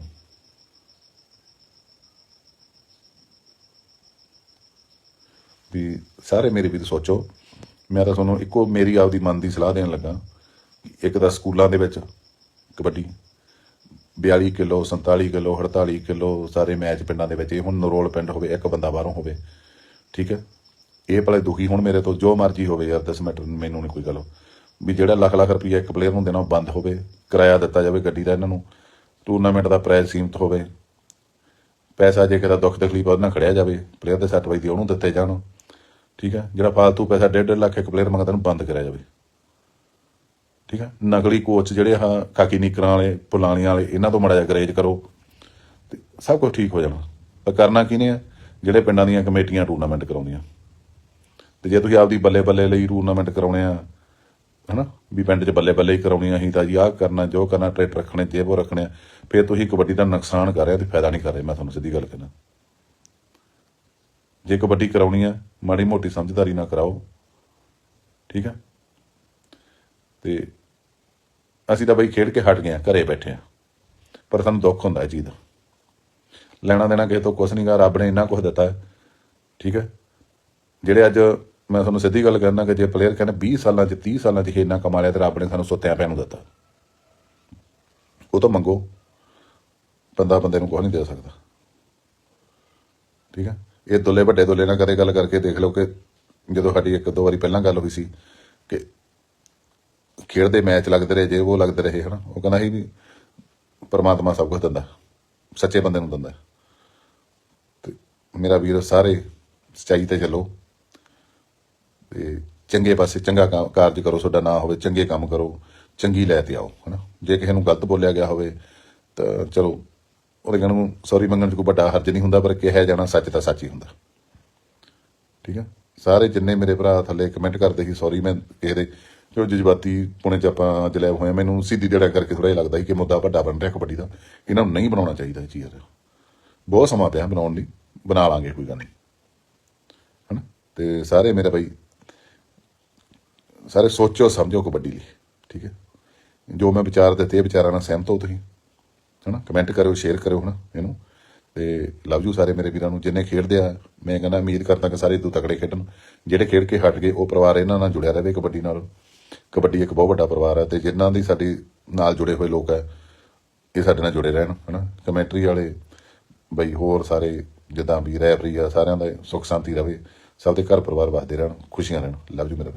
ਵੀ ਸਾਰੇ ਮੇਰੇ ਵੀ ਸੋਚੋ, ਮੈਂ ਤਾਂ ਤੁਹਾਨੂੰ ਇੱਕੋ ਮੇਰੀ ਆਪਦੀ ਮਨ ਦੀ ਸਲਾਹ ਦੇਣ ਲੱਗਾ ਇੱਕ ਤਾਂ ਸਕੂਲਾਂ ਦੇ ਵਿੱਚ ਕਬੱਡੀ 42 ਕਿਲੋ 47 ਕਿਲੋ 48 ਕਿਲੋ, ਸਾਰੇ ਮੈਚ ਪਿੰਡਾਂ ਦੇ ਵਿੱਚ, ਇਹ ਹੁਣ ਨਰੋਲ ਪਿੰਡ ਹੋਵੇ, ਇੱਕ ਬੰਦਾ ਬਾਹਰੋਂ ਹੋਵੇ ਠੀਕ ਹੈ? ਇਹ ਭਲੇ ਦੁਖੀ ਹੁਣ ਮੇਰੇ ਤੋਂ ਜੋ ਮਰਜ਼ੀ ਹੋਵੇ ਯਾਰ 10 ਮਿੰਟ ਮੈਨੂੰ ਨਹੀਂ ਕੋਈ ਗੱਲ। ਵੀ ਜਿਹੜਾ ਲੱਖ ਲੱਖ ਰੁਪਈਆ ਇੱਕ ਪਲੇਅਰ ਨੂੰ ਦੇਣਾ ਉਹ ਬੰਦ ਹੋਵੇ ਕਿਰਾਇਆ ਦਿੱਤਾ ਜਾਵੇ ਗੱਡੀ ਦਾ ਇਹਨਾਂ ਨੂੰ ਟੂਰਨਾਮੈਂਟ ਦਾ ਪ੍ਰਾਈਜ਼ ਸੀਮਤ ਹੋਵੇ। ਪੈਸਾ ਜੇ ਕਿਤੇ ਦੁੱਖ ਤਕਲੀਫ ਆ, ਉਹਦੇ ਨਾਲ ਖੜਿਆ ਜਾਵੇ ਪਲੇਅਰ ਦੇ ਸੱਟ ਵਜਦੀ ਉਹਨੂੰ ਦਿੱਤੇ ਜਾਣ। ਠੀਕ ਹੈ? ਜਿਹੜਾ ਫਾਲਤੂ ਪੈਸਾ 1.5 ਲੱਖ ਇੱਕ ਪਲੇਅਰ ਮੰਗਦਾ ਉਹਨੂੰ ਬੰਦ ਕਰਿਆ ਜਾਵੇ। ਠੀਕ ਹੈ? ਨਕਲੀ ਕੋਚ ਜਿਹੜੇ ਆ ਕਾਕੀ ਨਿਕਰਾਂ ਵਾਲੇ ਪੁਲਾਣੀਆਂ ਵਾਲੇ ਇਹਨਾਂ ਤੋਂ ਮੜਾ ਜਾ ਗਰੇਜ ਕਰੋ। ਤੇ ਸਭ ਕੁਝ ਠੀਕ ਹੋ ਜਾਣਾ। ਪਰ ਕਰਨਾ ਕਿਹਨੇ ਆ? ਜਿਹੜੇ ਪਿੰਡਾਂ ਦੀਆਂ ਕਮੇਟੀਆਂ ਟੂਰਨਾਮੈਂਟ ਕਰਾਉਂਦੀਆਂ। ਤੇ ਜੇ ਤੁਸੀਂ ਆਪਦੀ ਬੱਲੇ ਬੱਲੇ ਲਈ ਟੂਰਨਾਮੈਂਟ ਕਰਾਉਣੇ ਆ ਹਨਾ? ਵੀ ਪਿੰਡ 'ਚ ਬੱਲੇ ਬੱਲੇ ਹੀ ਕਰਾਉਣੀਆਂ ਅਸੀਂ ਤਾਂ ਜੀ ਆਹ ਕਰਨਾ ਜੋ ਕਰਨਾ ਟਰੈਕਟਰ ਰੱਖਣੇ ਜੇਬੋ ਰੱਖਣੇ ਆ, ਫਿਰ ਤੁਸੀਂ ਕਬੱਡੀ ਦਾ ਨੁਕਸਾਨ ਕਰ ਰਹੇ ਹੋ ਤੇ ਫਾਇਦਾ ਨਹੀਂ ਕਰ ਰਹੇ ਮੈਂ ਤੁਹਾਨੂੰ ਸਿੱਧੀ ਗੱਲ ਕਹਿਣਾ ਜੇ ਕਬੱਡੀ ਕਰਾਉਣੀ ਆ ਮਾੜੀ ਮੋਟੀ ਸਮਝਦਾਰੀ ਨਾਲ ਕਰਾਓ। ਠੀਕ ਆ? ਤੇ ਅਸੀਂ ਤਾਂ ਬਈ ਖੇਡ ਕੇ ਹਟ ਗਏ ਆ ਘਰੇ ਬੈਠੇ ਆ। ਪਰ ਸਾਨੂੰ ਦੁੱਖ ਹੁੰਦਾ ਇਹ ਚੀਜ਼ ਦਾ। ਲੈਣਾ ਦੇਣਾ ਕਿਸੇ ਤੋਂ ਕੁਛ ਨਹੀਂ ਗਾ, ਰੱਬ ਨੇ ਇੰਨਾ ਕੁਝ ਦਿੱਤਾ ਹੈ। ਠੀਕ ਹੈ? ਜਿਹੜੇ ਅੱਜ ਮੈਂ ਤੁਹਾਨੂੰ ਸਿੱਧੀ ਗੱਲ ਕਰਨਾ ਕਿ ਜੇ ਪਲੇਅਰ ਕਹਿੰਦੇ 20 ਸਾਲਾਂ 'ਚ 30 ਸਾਲਾਂ 'ਚ ਇਹ ਇੰਨਾ ਕਮਾ ਲਿਆ ਤੇ ਰੱਬ ਨੇ ਸਾਨੂੰ ਸੁੱਤਿਆਂ ਪਿਆ ਨੂੰ ਦਿੱਤਾ। ਉਹ ਤਾਂ ਮੰਗੋ। ਬੰਦਾ ਬੰਦੇ ਨੂੰ ਕੁਝ ਨਹੀਂ ਦੇ ਸਕਦਾ। ਠੀਕ ਹੈ? ਇਹ ਦੁੱਲੇ ਵੱਡੇ ਦੁੱਲੇ ਨਾਲ ਕਦੇ ਗੱਲ ਕਰਕੇ ਦੇਖ ਲਓ ਕਿ ਜਦੋਂ ਸਾਡੀ ਇੱਕ ਦੋ ਵਾਰੀ ਪਹਿਲਾਂ ਗੱਲ ਹੋਈ ਸੀ ਕਿ ਖੇਡਦੇ ਮੈਚ ਲੱਗਦੇ ਰਹੇ, ਜੇ ਉਹ ਲੱਗਦੇ ਰਹੇ, ਹਨਾ? ਉਹ ਕਹਿੰਦਾ ਸੀ ਵੀ ਪਰਮਾਤਮਾ ਸਭ ਕੁਝ ਦਿੰਦਾ। ਸੱਚੇ ਬੰਦੇ ਨੂੰ ਦਿੰਦਾ। ਮੇਰਾ ਵੀਰ ਸਾਰੇ ਸੱਚਾਈ ਤੇ ਚੱਲੋ। ਤੇ ਚੰਗੇ ਪਾਸੇ ਚੰਗਾ ਕਾਰਜ ਕਰੋ, ਤੁਹਾਡਾ ਨਾ ਹੋਵੇ, ਚੰਗੇ ਕੰਮ ਕਰੋ, ਚੰਗੀ ਲੈ ਤੇ ਆਓ, ਹਨਾ? ਜੇ ਕਿਸੇ ਨੂੰ ਗਲਤ ਬੋਲਿਆ ਗਿਆ ਹੋਵੇ, ਤਾਂ ਚਲੋ, ਉਹਦੇ ਕਹਿਣ ਨੂੰ ਸੌਰੀ ਮੰਗਣ ਚ ਕੋਈ ਵੱਡਾ ਹਰਜ ਨਹੀਂ ਹੁੰਦਾ, ਪਰ ਕਿਹਾ ਜਾਣਾ ਸੱਚ ਤਾਂ ਸੱਚ ਹੀ ਹੁੰਦਾ। ਠੀਕ ਹੈ ਸਾਰੇ ਜਿੰਨੇ ਮੇਰੇ ਭਰਾ ਥੱਲੇ ਕਮੈਂਟ ਕਰਦੇ ਸੀ ਸੌਰੀ ਮੈਂ ਕਿਸੇ ਦੇ ਜੋ ਜਜ਼ਬਾਤੀ ਪੁਣੇ ਚ ਆਪਾਂ ਅੱਜ ਲੈ ਹੋਏ ਮੈਨੂੰ ਸਿੱਧੀ ਜਿਹੜਾ ਕਰਕੇ ਥੋੜਾ ਜਿਹਾ ਲੱਗਦਾ ਸੀ ਕਿ ਮੁੱਦਾ ਵੱਡਾ ਬਣ ਰਿਹਾ, ਕਬੱਡੀ ਦਾ। ਇਹਨਾਂ ਨੂੰ ਨਹੀਂ ਬਣਾਉਣਾ ਚਾਹੀਦਾ ਇਹ ਚੀਜ਼। ਬਹੁਤ ਸਮਾਂ ਪਿਆ ਬਣਾਉਣ ਲਈ। ਬਣਾ ਲਾਂਗੇ, ਕੋਈ ਗੱਲ ਨਹੀਂ। ਹਨਾ? ਤੇ ਸਾਰੇ ਮੇਰੇ ਭਾਈ, ਸਾਰੇ ਸੋਚੋ, ਸਮਝੋ ਕਬੱਡੀ ਲਈ, ਠੀਕ ਹੈ? ਜੋ ਮੈਂ ਵਿਚਾਰ ਦਿੱਤੇ, ਇਹ ਵਿਚਾਰਾਂ ਨਾਲ ਸਹਿਮਤ ਹੋ ਤੁਸੀਂ, ਹਨਾ? ਕਮੈਂਟ ਕਰਿਓ, ਸ਼ੇਅਰ ਕਰਿਓ, ਹਨਾ, ਇਹਨੂੰ। ਤੇ ਲਵ ਯੂ ਸਾਰੇ ਮੇਰੇ ਵੀਰਾਂ ਨੂੰ, ਜਿੰਨੇ ਖੇਡਦੇ ਆ, ਮੈਂ ਕਹਿੰਦਾ, ਉਮੀਦ ਕਰਦਾ ਕਿ ਸਾਰੇ ਤੂੰ ਤਕੜੇ ਖੇਡਣ। ਜਿਹੜੇ ਖੇਡ ਕੇ ਹਟ ਗਏ, ਉਹ ਪਰਿਵਾਰ ਇਹਨਾਂ ਨਾਲ ਜੁੜਿਆ ਰਹੇ ਕਬੱਡੀ ਨਾਲ। ਕਬੱਡੀ ਇੱਕ ਬਹੁਤ ਵੱਡਾ ਪਰਿਵਾਰ ਹੈ ਤੇ ਜਿਨ੍ਹਾਂ ਦੀ ਸਾਡੀ ਨਾਲ ਜੁੜੇ ਹੋਏ ਲੋਕ ਹੈ, ਇਹ ਸਾਡੇ ਨਾਲ ਜੁੜੇ ਰਹਿਣ, ਹਨਾ? ਕਮੈਂਟਰੀ ਵਾਲੇ, ਬਈ ਹੋਰ ਸਾਰੇ ਜਿੱਦਾਂ ਵੀ ਰਹਿ ਰੈਫਰੀ ਆ, ਸਾਰਿਆਂ ਦਾ ਸੁੱਖ ਸ਼ਾਂਤੀ ਰਵੇ। ਸਭ ਦੇ ਘਰ ਪਰਿਵਾਰ ਵਸਦੇ ਰਹਿਣ, ਖੁਸ਼ੀਆਂ ਰਹਿਣ। ਲਵ ਯੂ ਮੇਰੇ